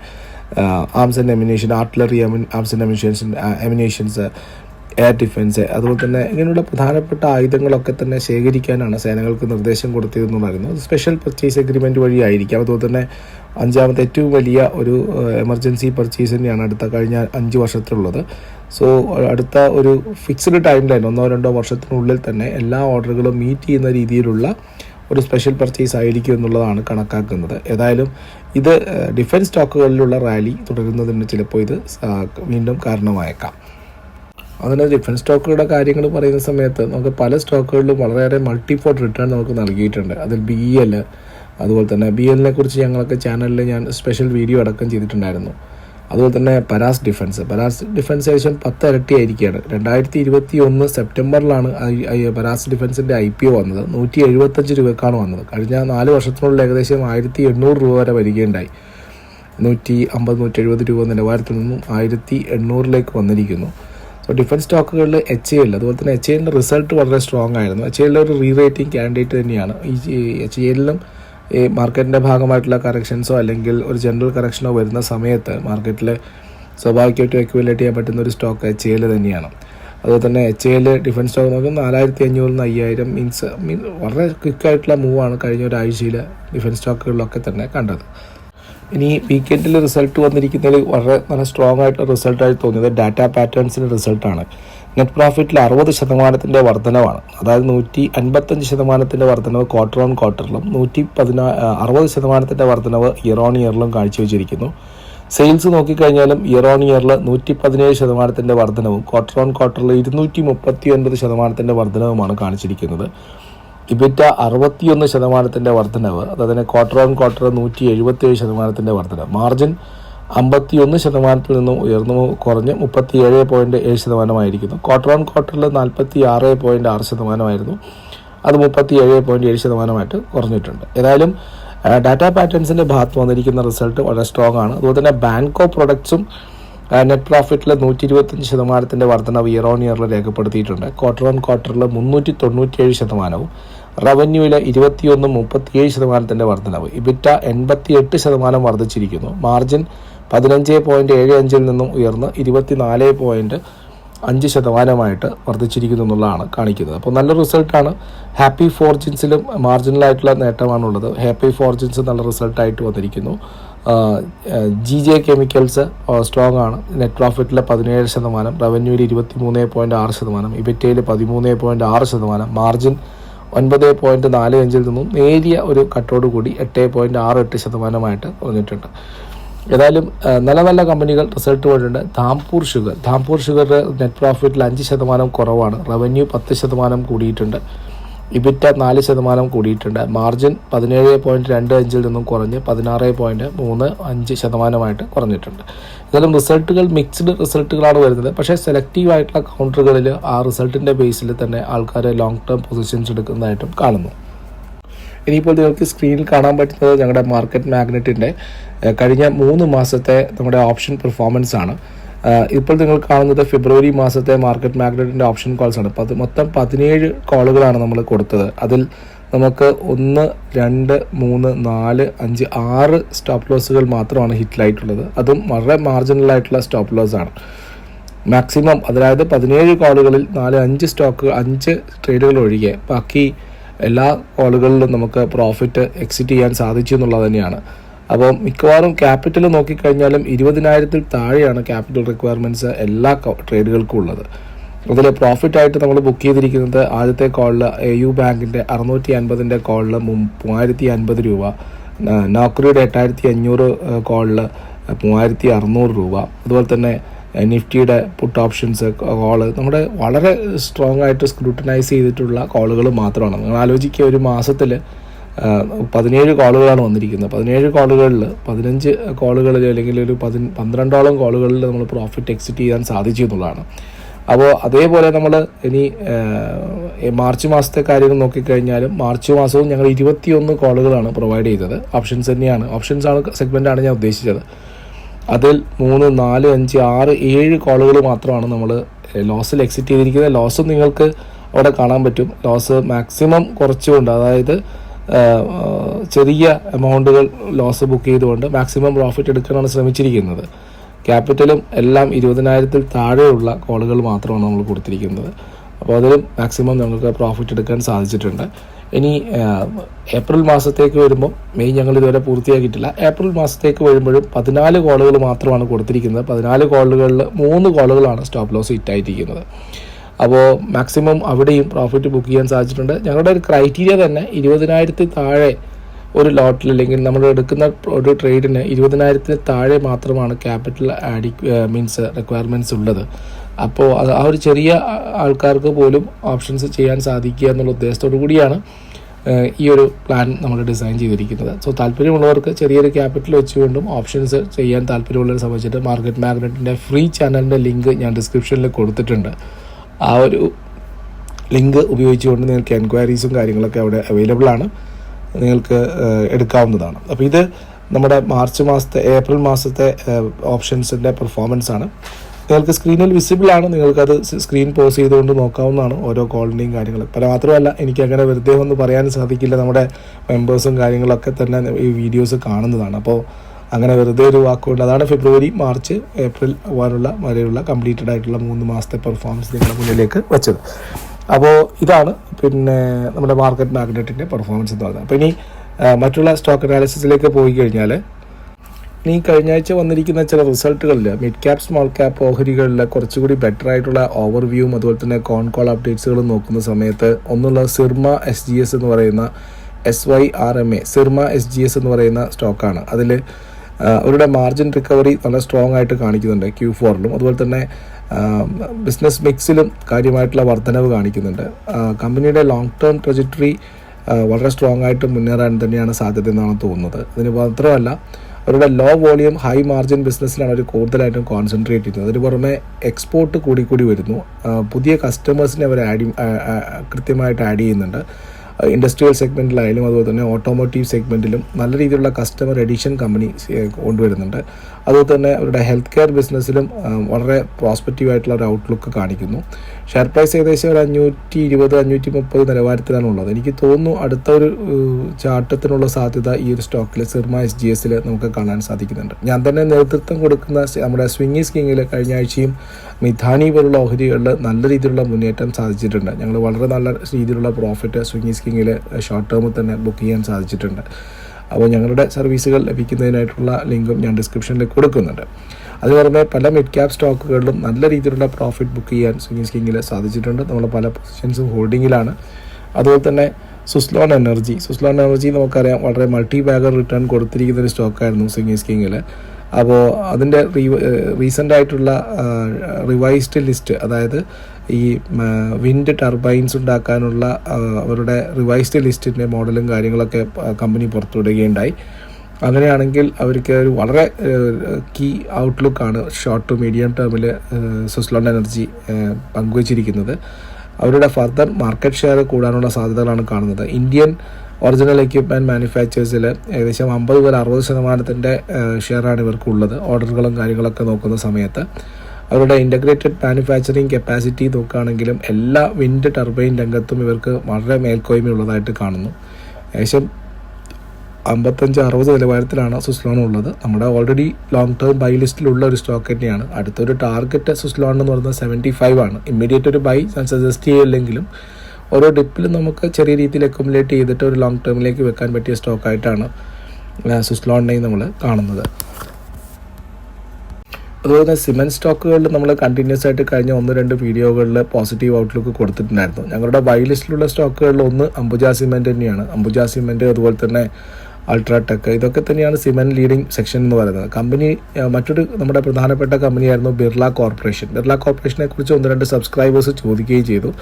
arms and ammunition artillery arms and ammunitions ammunitions air defence അതുപോലെ തന്നെ ഇങ്ങനെയുള്ള പ്രധാനപ്പെട്ട ആയുധങ്ങളൊക്കെ തന്നെ ശേഖരിക്കാനാണ് സേനകൾക്ക് നിർദ്ദേശം കൊടുത്തിരുന്നതായിരുന്നു സ്പെഷ്യൽ പർച്ചേസ് അഗ്രിമെന്റ് വഴി ആയിരിക്കാം അതുപോലെ തന്നെ അഞ്ചാമത്തെ ഏറ്റവും വലിയ ഒരു എമർജൻസി പർച്ചേസ് തന്നെയാണ് അടുത്ത കഴിഞ്ഞ അഞ്ച് വർഷത്തിലുള്ളത്. സോ അടുത്ത ഒരു ഫിക്സ്ഡ് ടൈം ലൈൻ ഒന്നോ രണ്ടോ വർഷത്തിനുള്ളിൽ തന്നെ എല്ലാ ഓർഡറുകളും മീറ്റ് ചെയ്യുന്ന രീതിയിലുള്ള ഒരു സ്പെഷ്യൽ പർച്ചേസ് ആയിരിക്കും എന്നുള്ളതാണ് കണക്കാക്കുന്നത്. ഏതായാലും ഇത് ഡിഫൻസ് സ്റ്റോക്കുകളിലുള്ള റാലി തുടരുന്നതിന് ചിലപ്പോൾ ഇത് വീണ്ടും കാരണമായേക്കാം. അതിന് ഡിഫൻസ് സ്റ്റോക്കുകളുടെ കാര്യങ്ങൾ പറയുന്ന സമയത്ത് നമുക്ക് പല സ്റ്റോക്കുകളിലും വളരെയേറെ മൾട്ടിപ്പോട്ട് റിട്ടേൺ നമുക്ക് നൽകിയിട്ടുണ്ട്. അതിൽ ബി എൽ അതുപോലെ തന്നെ ബി എല്ലിനെ കുറിച്ച് ഞങ്ങളൊക്കെ ചാനലിൽ ഞാൻ സ്പെഷ്യൽ വീഡിയോ അടക്കം ചെയ്തിട്ടുണ്ടായിരുന്നു. അതുപോലെ തന്നെ പരാസ് ഡിഫൻസ് പരാസ് ഡിഫൻസ് ഏകദേശം പത്ത് ഇരട്ടി ആയിരിക്കുകയാണ്. രണ്ടായിരത്തി ഇരുപത്തി ഒന്ന് സെപ്റ്റംബറിലാണ് പരാസ് ഡിഫൻസിന്റെ ഐ പി ഒ വന്നത്. നൂറ്റി എഴുപത്തഞ്ച് രൂപക്കാണ് വന്നത്. കഴിഞ്ഞ നാല് വർഷത്തിനുള്ളിൽ ഏകദേശം ആയിരത്തി എണ്ണൂറ് രൂപ വരെ വരികയുണ്ടായി. നൂറ്റി അമ്പത് നൂറ്റി എഴുപത് രൂപ നിലവാരത്തിൽ നിന്നും ആയിരത്തി എണ്ണൂറിലേക്ക് വന്നിരിക്കുന്നു. സോ ഡിഫൻസ് സ്റ്റോക്കുകളിൽ എച്ച് എൽ അതുപോലെ തന്നെ എച്ച് എല്ലിന്റെ റിസൾട്ട് വളരെ സ്ട്രോങ് ആയിരുന്നു. എച്ച് എല്ലിൽ ഒരു റീ റേറ്റിംഗ് കാൻഡിഡേറ്റ് തന്നെയാണ്. ഈ എച്ച് എല്ലിലും ഈ മാർക്കറ്റിന്റെ ഭാഗമായിട്ടുള്ള കറക്ഷൻസോ അല്ലെങ്കിൽ ഒരു ജനറൽ കറക്ഷനോ വരുന്ന സമയത്ത് മാർക്കറ്റിൽ സ്വാഭാവികമായിട്ടും എക്വിലേറ്റ് ചെയ്യാൻ പറ്റുന്ന ഒരു സ്റ്റോക്ക് എച്ച് എൽ തന്നെയാണ്. അതുപോലെ തന്നെ എച്ച് എൽ ഡിഫൻസ് സ്റ്റോക്ക് നോക്കും നാലായിരത്തി അഞ്ഞൂറിൽ നിന്ന് അയ്യായിരം മീൻസ് മീൻ വളരെ ക്വിക്കായിട്ടുള്ള മൂവാണ് കഴിഞ്ഞ ഒരാഴ്ചയിൽ ഡിഫൻസ് സ്റ്റോക്കുകളിലൊക്കെ തന്നെ കണ്ടത്. ഇനി വീക്കെൻഡിൽ റിസൾട്ട് വന്നിരിക്കുന്നതിൽ വളരെ നല്ല സ്ട്രോങ് ആയിട്ടുള്ള റിസൾട്ടായി തോന്നിയത് ഡാറ്റ പാറ്റേൺസിന്റെ റിസൾട്ടാണ് നെറ്റ് പ്രോഫിറ്റിൽ അറുപത് ശതമാനത്തിന്റെ വർധനവാണ്. അതായത് നൂറ്റി അൻപത്തഞ്ച് ശതമാനത്തിന്റെ വർധനവ് ക്വാർട്ടർ ഓൺ ക്വാർട്ടറിലും നൂറ്റി പതിനാ അറുപത് ശതമാനത്തിന്റെ വർധനവ് ഇയർ ഓൺ ഇയറിലും കാഴ്ചവെച്ചിരിക്കുന്നു. സെയിൽസ് നോക്കിക്കഴിഞ്ഞാലും ഇയർ ഓൺ ഇയറിൽ നൂറ്റി പതിനേഴ് ശതമാനത്തിന്റെ വർധനവും ക്വാർട്ടർ ഓൺ ക്വാർട്ടറിൽ ഇരുന്നൂറ്റി മുപ്പത്തി ഒൻപത് ശതമാനത്തിന്റെ വർധനവുമാണ് കാണിച്ചിരിക്കുന്നത്. ഇബിറ്റ അറുപത്തിയൊന്ന് ശതമാനത്തിന്റെ വർധനവ് അതായത് ക്വാർട്ടർ ഓൺ ക്വാർട്ടർ നൂറ്റി എഴുപത്തിയേഴ് ശതമാനത്തിന്റെ വർധനവ്. മാർജിൻ അമ്പത്തിയൊന്ന് ശതമാനത്തിൽ നിന്നും ഉയർന്നു കുറഞ്ഞ് മുപ്പത്തിയേഴ് പോയിന്റ് ഏഴ് ശതമാനമായിരിക്കുന്നു. ക്വാർട്ടർ ഓൺ ക്വാർട്ടറിൽ നാൽപ്പത്തി ആറ് പോയിന്റ് ആറ് ശതമാനമായിരുന്നു. അത് മുപ്പത്തി ഏഴ് പോയിന്റ് ഏഴ് ശതമാനമായിട്ട് കുറഞ്ഞിട്ടുണ്ട്. ഏതായാലും ഡാറ്റാ പാറ്റേൺസിന്റെ ഭാഗത്ത് വന്നിരിക്കുന്ന റിസൾട്ട് വളരെ സ്ട്രോങ് ആണ്. അതുപോലെ തന്നെ ബാങ്ക് ബാങ്കോ പ്രൊഡക്ട്സും നെറ്റ് പ്രോഫിറ്റിൽ നൂറ്റി ഇരുപത്തഞ്ച് ശതമാനത്തിന്റെ വർധനവ് ഇയർ ഓൺ ഇയറിൽ രേഖപ്പെടുത്തിയിട്ടുണ്ട്. ക്വാർട്ടർ ഓൺ ക്വാർട്ടറിൽ മുന്നൂറ്റി തൊണ്ണൂറ്റിയേഴ് ശതമാനവും. റവന്യൂവിൽ ഇരുപത്തിയൊന്ന് മുപ്പത്തിയേഴ് ശതമാനത്തിന്റെ വർധനവ്. ഇബിറ്റ എൺപത്തി എട്ട് ശതമാനം വർദ്ധിച്ചിരിക്കുന്നു മാർജിൻ പതിനഞ്ച് പോയിന്റ് ഏഴ് അഞ്ചിൽ നിന്നും ഉയർന്ന് ഇരുപത്തിനാല് പോയിന്റ് അഞ്ച് ശതമാനമായിട്ട് വർദ്ധിച്ചിരിക്കുന്നു എന്നുള്ളതാണ് കാണിക്കുന്നത്. അപ്പോൾ നല്ല റിസൾട്ടാണ്. ഹാപ്പി ഫോർജിൻസിലും മാർജിനലായിട്ടുള്ള നേട്ടമാണുള്ളത്. ഹാപ്പി ഫോർജിൻസ് നല്ല റിസൾട്ടായിട്ട് വന്നിരിക്കുന്നു. ജി ജെ കെമിക്കൽസ് സ്ട്രോങ് ആണ് നെറ്റ് പ്രോഫിറ്റിൽ പതിനേഴ് ശതമാനം റവന്യൂവിൽ ഇരുപത്തി മൂന്ന് പോയിന്റ് ആറ് ശതമാനം ഇബിറ്റയിൽ പതിമൂന്ന് പോയിന്റ് ആറ് ശതമാനം മാർജിൻ ഒൻപത് പോയിന്റ് നാല് അഞ്ചിൽ നിന്നും നേരിയ ഒരു കട്ടോട് കൂടി എട്ട് പോയിന്റ് ആറ് എട്ട് ശതമാനമായിട്ട് കുറഞ്ഞിട്ടുണ്ട്. ഏതായാലും നല്ല നല്ല കമ്പനികൾ റിസൾട്ട് പോയിട്ടുണ്ട് ധാംപൂർ ഷുഗർ. ധാംപൂർ ഷുഗറിന്റെ നെറ്റ് പ്രോഫിറ്റിൽ അഞ്ച് ശതമാനം കുറവാണ്. റവന്യൂ പത്ത് ശതമാനം കൂടിയിട്ടുണ്ട്. ഇബിറ്റ നാല് ശതമാനം കൂടിയിട്ടുണ്ട്. മാർജിൻ പതിനേഴ് പോയിന്റ് രണ്ട് അഞ്ചിൽ നിന്നും കുറഞ്ഞ് പതിനാറ് പോയിന്റ് മൂന്ന് അഞ്ച് ശതമാനമായിട്ട് കുറഞ്ഞിട്ടുണ്ട്. ഏതായാലും റിസൾട്ടുകൾ മിക്സ്ഡ് റിസൾട്ടുകളാണ് വരുന്നത്. പക്ഷേ സെലക്റ്റീവ് ആയിട്ടുള്ള കൗണ്ടറുകളിൽ ആ റിസൾട്ടിന്റെ ബേസിൽ തന്നെ ആൾക്കാർ ലോങ് ടേം പൊസിഷൻസ് എടുക്കുന്നതായിട്ടും കാണുന്നു. ഇനിയിപ്പോൾ നിങ്ങൾക്ക് സ്ക്രീനിൽ കാണാൻ പറ്റുന്നത് ഞങ്ങളുടെ മാർക്കറ്റ് മാഗ്നറ്റിന്റെ കഴിഞ്ഞ മൂന്ന് മാസത്തെ നമ്മുടെ ഓപ്ഷൻ പെർഫോമൻസ് ആണ്. ഇപ്പോൾ നിങ്ങൾ കാണുന്നത് ഫെബ്രുവരി മാസത്തെ മാർക്കറ്റ് മാഗ്നറ്റിന്റെ ഓപ്ഷൻ കോൾസ് ആണ്. പത് മൊത്തം പതിനേഴ് കോളുകളാണ് നമ്മൾ കൊടുത്തത്. അതിൽ നമുക്ക് ഒന്ന് രണ്ട് മൂന്ന് നാല് അഞ്ച് ആറ് സ്റ്റോപ്പ് ലോസുകൾ മാത്രമാണ് ഹിറ്റിലായിട്ടുള്ളത് അതും വളരെ മാർജിനലായിട്ടുള്ള സ്റ്റോപ്പ് ലോസ് ആണ്. മാക്സിമം അതായത് പതിനേഴ് കോളുകളിൽ നാല് അഞ്ച് സ്റ്റോക്ക് അഞ്ച് ട്രേഡുകൾ ഒഴികെ ബാക്കി എല്ലാ കോളുകളിലും നമുക്ക് പ്രോഫിറ്റ് എക്സിറ്റ് ചെയ്യാൻ സാധിച്ചു എന്നുള്ളത് തന്നെയാണ്. അപ്പോൾ മിക്കവാറും ക്യാപിറ്റൽ നോക്കിക്കഴിഞ്ഞാലും ഇരുപതിനായിരത്തിൽ താഴെയാണ് ക്യാപിറ്റൽ റിക്വയർമെന്റ്സ് എല്ലാ ട്രേഡുകൾക്കും ഉള്ളത്. അതിൽ പ്രോഫിറ്റായിട്ട് നമ്മൾ ബുക്ക് ചെയ്തിരിക്കുന്നത് ആദ്യത്തെ കോളിൽ എ യു ബാങ്കിന്റെ അറുന്നൂറ്റി അൻപതിന്റെ കോളിൽ മൂവായിരത്തി അൻപത് രൂപ. നോക്കറിയുടെ എട്ടായിരത്തി അഞ്ഞൂറ് കോളിൽ മൂവായിരത്തി അറുന്നൂറ് രൂപ. അതുപോലെ തന്നെ നിഫ്റ്റിയുടെ പുട്ട് ഓപ്ഷൻസ് കോൾ നമ്മുടെ വളരെ സ്ട്രോങ് ആയിട്ട് സ്ക്രൂട്ടനൈസ് ചെയ്തിട്ടുള്ള കോളുകൾ മാത്രമാണ്. നിങ്ങൾ ആലോചിക്കുക ഒരു മാസത്തിൽ പതിനേഴ് കോളുകളാണ് വന്നിരിക്കുന്നത്. പതിനേഴ് കോളുകളിൽ പതിനഞ്ച് കോളുകളിൽ അല്ലെങ്കിൽ ഒരു പതി പന്ത്രണ്ടോളം കോളുകളിൽ നമ്മൾ പ്രോഫിറ്റ് എക്സിറ്റ് ചെയ്യാൻ സാധിച്ചു എന്നുള്ളതാണ്. അപ്പോൾ അതേപോലെ നമ്മൾ ഇനി മാർച്ച് മാസത്തെ കാര്യങ്ങൾ നോക്കിക്കഴിഞ്ഞാലും മാർച്ച് മാസവും ഞങ്ങൾ ഇരുപത്തിയൊന്ന് കോളുകളാണ് പ്രൊവൈഡ് ചെയ്തത്. ഓപ്ഷൻസ് തന്നെയാണ്. ഓപ്ഷൻസ് ആണ് സെഗ്മെന്റാണ് ഞാൻ ഉദ്ദേശിച്ചത്. അതിൽ മൂന്ന് നാല് അഞ്ച് ആറ് ഏഴ് കോളുകൾ മാത്രമാണ് നമ്മൾ ലോസിൽ എക്സിറ്റ് ചെയ്തിരിക്കുന്നത്. ലോസ് നിങ്ങൾക്ക് അവിടെ കാണാൻ പറ്റും. ലോസ് മാക്സിമം കുറച്ചുകൊണ്ട് അതായത് ചെറിയ എമൗണ്ടുകൾ ലോസ് ബുക്ക് ചെയ്തുകൊണ്ട് മാക്സിമം പ്രോഫിറ്റ് എടുക്കാനാണ് ശ്രമിച്ചിരിക്കുന്നത്. ക്യാപിറ്റലും എല്ലാം ഇരുപതിനായിരത്തിൽ താഴെയുള്ള കോളുകൾ മാത്രമാണ് നമ്മൾ കൊടുത്തിരിക്കുന്നത്. അപ്പോൾ അതിലും മാക്സിമം ഞങ്ങൾക്ക് പ്രോഫിറ്റ് എടുക്കാൻ സാധിച്ചിട്ടുണ്ട്. ഇനി ഏപ്രിൽ മാസത്തേക്ക് വരുമ്പോൾ മെയ് ഞങ്ങൾ ഇതുവരെ പൂർത്തിയാക്കിയിട്ടില്ല. ഏപ്രിൽ മാസത്തേക്ക് വരുമ്പോഴും പതിനാല് കോളുകൾ മാത്രമാണ് കൊടുത്തിരിക്കുന്നത്. പതിനാല് കോളുകളിൽ മൂന്ന് കോളുകളാണ് സ്റ്റോപ്പ് ലോസ് ഹിറ്റായിട്ടിരിക്കുന്നത് അപ്പോൾ മാക്സിമം അവിടെയും പ്രോഫിറ്റ് ബുക്ക് ചെയ്യാൻ സാധിച്ചിട്ടുണ്ട്. ഞങ്ങളുടെ ഒരു ക്രൈറ്റീരിയ തന്നെ ഇരുപതിനായിരത്തി താഴെ ഒരു ലോട്ടിൽ അല്ലെങ്കിൽ നമ്മൾ എടുക്കുന്ന ഒരു ട്രേഡിന് ഇരുപതിനായിരത്തിന് താഴെ മാത്രമാണ് ക്യാപിറ്റൽ ആഡി മീൻസ് റിക്വയർമെന്റ്സ് ഉള്ളത്. അപ്പോൾ ആ ഒരു ചെറിയ ആൾക്കാർക്ക് പോലും ഓപ്ഷൻസ് ചെയ്യാൻ സാധിക്കുക എന്നുള്ള ഉദ്ദേശത്തോടു കൂടിയാണ് ഈ ഒരു പ്ലാൻ നമ്മൾ ഡിസൈൻ ചെയ്തിരിക്കുന്നത്. സോ താല്പര്യമുള്ളവർക്ക് ചെറിയൊരു ക്യാപിറ്റൽ വെച്ചുകൊണ്ടും ഓപ്ഷൻസ് ചെയ്യാൻ താല്പര്യമുള്ളവരെ സംബന്ധിച്ചിട്ട് മാർക്കറ്റ് മാഗ്നറ്റിന്റെ ഫ്രീ ചാനലിന്റെ ലിങ്ക് ഞാൻ ഡിസ്ക്രിപ്ഷനിൽ കൊടുത്തിട്ടുണ്ട്. ആ ഒരു ലിങ്ക് ഉപയോഗിച്ചുകൊണ്ട് നിങ്ങൾക്ക് എൻക്വയറീസും കാര്യങ്ങളൊക്കെ അവിടെ അവൈലബിൾ ആണ്. നിങ്ങൾക്ക് എടുക്കാവുന്നതാണ്. അപ്പോൾ ഇത് നമ്മുടെ മാർച്ച് മാസത്തെ ഏപ്രിൽ മാസത്തെ ഓപ്ഷൻസിന്റെ പെർഫോമൻസ് ആണ് നിങ്ങൾക്ക് സ്ക്രീനിൽ വിസിബിൾ ആണ് നിങ്ങൾക്കത് സ്ക്രീൻ പോസ് ചെയ്തുകൊണ്ട് നോക്കാവുന്നതാണ് ഓരോ കോളിന്റെയും കാര്യങ്ങൾ പല മാത്രമല്ല എനിക്ക് അങ്ങനെ വെറുതെ ഒന്ന് പറയാൻ സാധിക്കില്ല. നമ്മുടെ മെമ്പേഴ്സും കാര്യങ്ങളൊക്കെ തന്നെ ഈ വീഡിയോസ് കാണുന്നതാണ്. അപ്പോൾ അങ്ങനെ വെറുതെ ഒരു വാക്കുകൊണ്ട് അതാണ് ഫെബ്രുവരി മാർച്ച് ഏപ്രിൽ വരെയുള്ള വരെയുള്ള കംപ്ലീറ്റഡ് ആയിട്ടുള്ള മൂന്ന് മാസത്തെ പെർഫോമൻസ് നിങ്ങളുടെ മുന്നിലേക്ക് വെച്ചത്. അപ്പോൾ ഇതാണ് പിന്നെ നമ്മുടെ മാർക്കറ്റ് മാഗ്നറ്റിന്റെ പെർഫോമൻസ് എന്ന് പറയുന്നത്. അപ്പോൾ ഇനി മറ്റുള്ള സ്റ്റോക്ക് അനാലിസിസിലേക്ക് പോയി കഴിഞ്ഞാൽ ഇനി കഴിഞ്ഞ ആഴ്ച വന്നിരിക്കുന്ന ചില റിസൾട്ടുകളിൽ മിഡ് ക്യാപ് സ്മോൾ ക്യാപ് ഓഹരികളിൽ കുറച്ചുകൂടി ബെറ്റർ ആയിട്ടുള്ള ഓവർവ്യൂവും അതുപോലെ തന്നെ കോൺ കോൾ അപ്ഡേറ്റ്സുകളും നോക്കുന്ന സമയത്ത് ഒന്നുള്ള സിർമ എസ് ജി എസ് എന്ന് പറയുന്ന S Y R M A Syrma S G S എന്ന് പറയുന്ന സ്റ്റോക്കാണ് അതിൽ അവരുടെ മാർജിൻ റിക്കവറി നല്ല സ്ട്രോങ് ആയിട്ട് കാണിക്കുന്നുണ്ട് ക്യൂ ഫോറിലും അതുപോലെ തന്നെ ബിസിനസ് മിക്സിലും കാര്യമായിട്ടുള്ള വർധനവ് കാണിക്കുന്നുണ്ട്. കമ്പനിയുടെ ലോങ് ടേം ട്രജറ്ററി വളരെ സ്ട്രോങ് ആയിട്ട് മുന്നേറാൻ തന്നെയാണ് സാധ്യത എന്നാണ് തോന്നുന്നത്. അതിന് മാത്രമല്ല അവരുടെ ലോ വോളിയം ഹൈ മാർജിൻ ബിസിനസ്സിലാണ് അവർ കൂടുതലായിട്ടും കോൺസെൻട്രേറ്റ് ചെയ്യുന്നത്. അതിന് പുറമെ എക്സ്പോർട്ട് കൂടി കൂടി വരുന്നു. പുതിയ കസ്റ്റമേഴ്സിനെ അവർ ആഡ് കൃത്യമായിട്ട് ആഡ് ചെയ്യുന്നുണ്ട്. ഇൻഡസ്ട്രിയൽ സെഗ്മെന്റിലായാലും അതുപോലെ തന്നെ ഓട്ടോമോട്ടീവ് സെഗ്മെന്റിലും നല്ല രീതിയിലുള്ള കസ്റ്റമർ എഡിഷൻ കമ്പനി കൊണ്ടുവരുന്നുണ്ട്. അതുപോലെ തന്നെ അവരുടെ ഹെൽത്ത് കെയർ ബിസിനസ്സിലും വളരെ പ്രോസ്പെക്റ്റീവ് ആയിട്ടുള്ള ഒരു ഔട്ട്ലുക്ക് കാണിക്കുന്നു. ഷെയർ പ്രൈസ് ഏകദേശം ഒരു അഞ്ഞൂറ്റി ഇരുപത് അഞ്ഞൂറ്റി മുപ്പത് നിലവാരത്തിലാണ് ഉള്ളത് എനിക്ക് തോന്നുന്നു അടുത്ത ഒരു ചാട്ടത്തിനുള്ള സാധ്യത ഈ ഒരു സ്റ്റോക്കിൽ സിർമ എസ് ജി എസിൽ നമുക്ക് കാണാൻ സാധിക്കുന്നുണ്ട്. ഞാൻ തന്നെ നേതൃത്വം കൊടുക്കുന്ന നമ്മുടെ സ്വിങ്ങി സ്കിങ്ങിൽ കഴിഞ്ഞ ആഴ്ചയും മിഥാനി പോലുള്ള ഓഹരികളിൽ നല്ല രീതിയിലുള്ള മുന്നേറ്റം സാധിച്ചിട്ടുണ്ട്. ഞങ്ങൾ വളരെ നല്ല രീതിയിലുള്ള പ്രോഫിറ്റ് സ്വിങ്ങി സ്കിങ്ങിൽ ഷോർട്ട് ടേമിൽ തന്നെ ബുക്ക് ചെയ്യാൻ സാധിച്ചിട്ടുണ്ട്. അപ്പോൾ ഞങ്ങളുടെ സർവീസുകൾ ലഭിക്കുന്നതിനായിട്ടുള്ള ലിങ്കും ഞാൻ ഡിസ്ക്രിപ്ഷനിൽ കൊടുക്കുന്നുണ്ട്. അത് പുറമെ പല മിഡ് ക്യാപ് സ്റ്റോക്കുകളിലും നല്ല രീതിയിലുള്ള പ്രോഫിറ്റ് ബുക്ക് ചെയ്യാൻ സ്വിംഗ് സ്കിങ്ങിൽ സാധിച്ചിട്ടുണ്ട്. നമ്മൾ പല പൊസിഷൻസും ഹോൾഡിങ്ങിലാണ് അതുപോലെ തന്നെ സുസ്ലോൺ എനർജി സുസ്ലോൺ എനർജി നമുക്കറിയാം വളരെ മൾട്ടി ബാഗർ റിട്ടേൺ കൊടുത്തിരിക്കുന്ന ഒരു സ്റ്റോക്കായിരുന്നു സ്വിംഗ് സ്കിങ്ങിൽ അപ്പോൾ അതിന്റെ റീസെന്റ് ആയിട്ടുള്ള റിവൈസ്ഡ് ലിസ്റ്റ് അതായത് ഈ വിൻഡ് ടർബൈൻസ് ഉണ്ടാക്കാനുള്ള അവരുടെ റിവൈസ്ഡ് ലിസ്റ്റിന്റെ മോഡലും കാര്യങ്ങളൊക്കെ കമ്പനി പുറത്തുവിടുകയുണ്ടായി. അങ്ങനെയാണെങ്കിൽ അവർക്ക് ഒരു വളരെ കീ ഔട്ട്ലുക്കാണ് ഷോർട്ട് ടു മീഡിയം ടേമിൽ സുസ്ലോൺ എനർജി പങ്കുവച്ചിരിക്കുന്നത്. അവരുടെ ഫർദർ മാർക്കറ്റ് ഷെയർ കൂടാനുള്ള സാധ്യതകളാണ് കാണുന്നത്. ഇന്ത്യൻ ഒറിജിനൽ എക്യുപ്മെന്റ് മാനുഫാക്ചേഴ്സിൽ ഏകദേശം അമ്പത് മുതൽ അറുപത് ശതമാനത്തിന്റെ ഷെയറാണ് ഇവർക്കുള്ളത്. ഓർഡറുകളും കാര്യങ്ങളൊക്കെ നോക്കുന്ന സമയത്ത്. അവരുടെ ഇന്റഗ്രേറ്റഡ് മാനുഫാക്ചറിങ് കപ്പാസിറ്റി നോക്കുകയാണെങ്കിലും എല്ലാ വിൻഡ് ടർബൈൻ രംഗത്തും ഇവർക്ക് വളരെ മേൽക്കോയ്മയുള്ളതായിട്ട് കാണുന്നു. ഏകദേശം അമ്പത്തഞ്ച് അറുപത് നിലവാരത്തിലാണ് സുസ്ലോൺ ഉള്ളത്. നമ്മുടെ ഓൾറെഡി ലോങ് ടേം ബൈ ലിസ്റ്റിലുള്ള ഒരു സ്റ്റോക്ക് തന്നെയാണ്. അടുത്തൊരു ടാർഗറ്റ് സുസ്ലോൺ എന്ന് പറയുന്നത് സെവന്റി ഫൈവ് ആണ്. ഇമ്മീഡിയറ്റ് ഒരു ബൈ സജസ്റ്റ് ചെയ്യില്ലെങ്കിലും ഓരോ ഡിപ്പിലും നമുക്ക് ചെറിയ രീതിയിൽ അക്കുമുലേറ്റ് ചെയ്തിട്ട് ഒരു ലോങ് ടേമിലേക്ക് വെക്കാൻ പറ്റിയ സ്റ്റോക്കായിട്ടാണ് സുസ്ലോണിനെയും നമ്മൾ കാണുന്നത്. അതുപോലെ തന്നെ സിമെന്റ് സ്റ്റോക്കുകളിൽ നമ്മൾ കണ്ടിന്യൂസ് ആയിട്ട് കഴിഞ്ഞ ഒന്ന് രണ്ട് വീഡിയോകളിൽ പോസിറ്റീവ് ഔട്ട്ലുക്ക് കൊടുത്തിട്ടുണ്ടായിരുന്നു. ഞങ്ങളുടെ ബൈ ലിസ്റ്റിലുള്ള സ്റ്റോക്കുകളിൽ ഒന്ന് അംബുജ സിമെന്റ് തന്നെയാണ്. അംബുജ സിമെന്റ് അതുപോലെ തന്നെ അൾട്രാടെക് ഇതൊക്കെ തന്നെയാണ് സിമെന്റ് ലീഡിംഗ് സെക്ഷൻ എന്ന് പറയുന്നത്. കമ്പനി മറ്റൊരു നമ്മുടെ പ്രധാനപ്പെട്ട കമ്പനിയായിരുന്നു ബിർള കോർപ്പറേഷൻ ബിർള കോർപ്പറേഷനെ കുറിച്ച് ഒന്ന് രണ്ട് സബ്സ്ക്രൈബേഴ്സ് ചോദിക്കുകയും ചെയ്തു.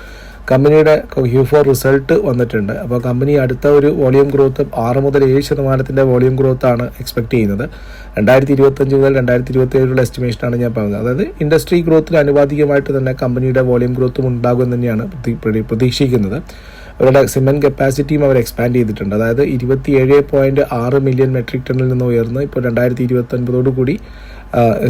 കമ്പനിയുടെ ഹ്യൂഫോർ റിസൾട്ട് വന്നിട്ടുണ്ട്. അപ്പോൾ കമ്പനി അടുത്ത ഒരു വോളിയം ഗ്രോത്ത് ആറ് മുതൽ ഏഴ് ശതമാനത്തിന്റെ വോളിയം ഗ്രോത്ത് ആണ് എക്സ്പെക്ട് ചെയ്യുന്നത്. രണ്ടായിരത്തി ഇരുപത്തഞ്ച് മുതൽ രണ്ടായിരത്തി ഇരുപത്തി ഏഴിലുള്ള എസ്റ്റിമേഷനാണ് ഞാൻ പറഞ്ഞത്. അതായത് ഇൻഡസ്ട്രി ഗ്രോത്തിന് അനുവാദികമായിട്ട് തന്നെ കമ്പനിയുടെ വോളിയം ഗ്രോത്തും ഉണ്ടാകും തന്നെയാണ് പ്രതി- പ്രതി- പ്രതീക്ഷിക്കുന്നത്. അവരുടെ സിമെന്റ് കപ്പാസിറ്റിയും അവർ എക്സ്പാൻഡ് ചെയ്തിട്ടുണ്ട്. അതായത് ഇരുപത്തി ഏഴ് പോയിന്റ് ആറ് മില്യൺ മെട്രിക് ടണ്ണിൽ നിന്ന് ഉയർന്ന് ഇപ്പോൾ രണ്ടായിരത്തി ഇരുപത്തി ഒൻപതോടു കൂടി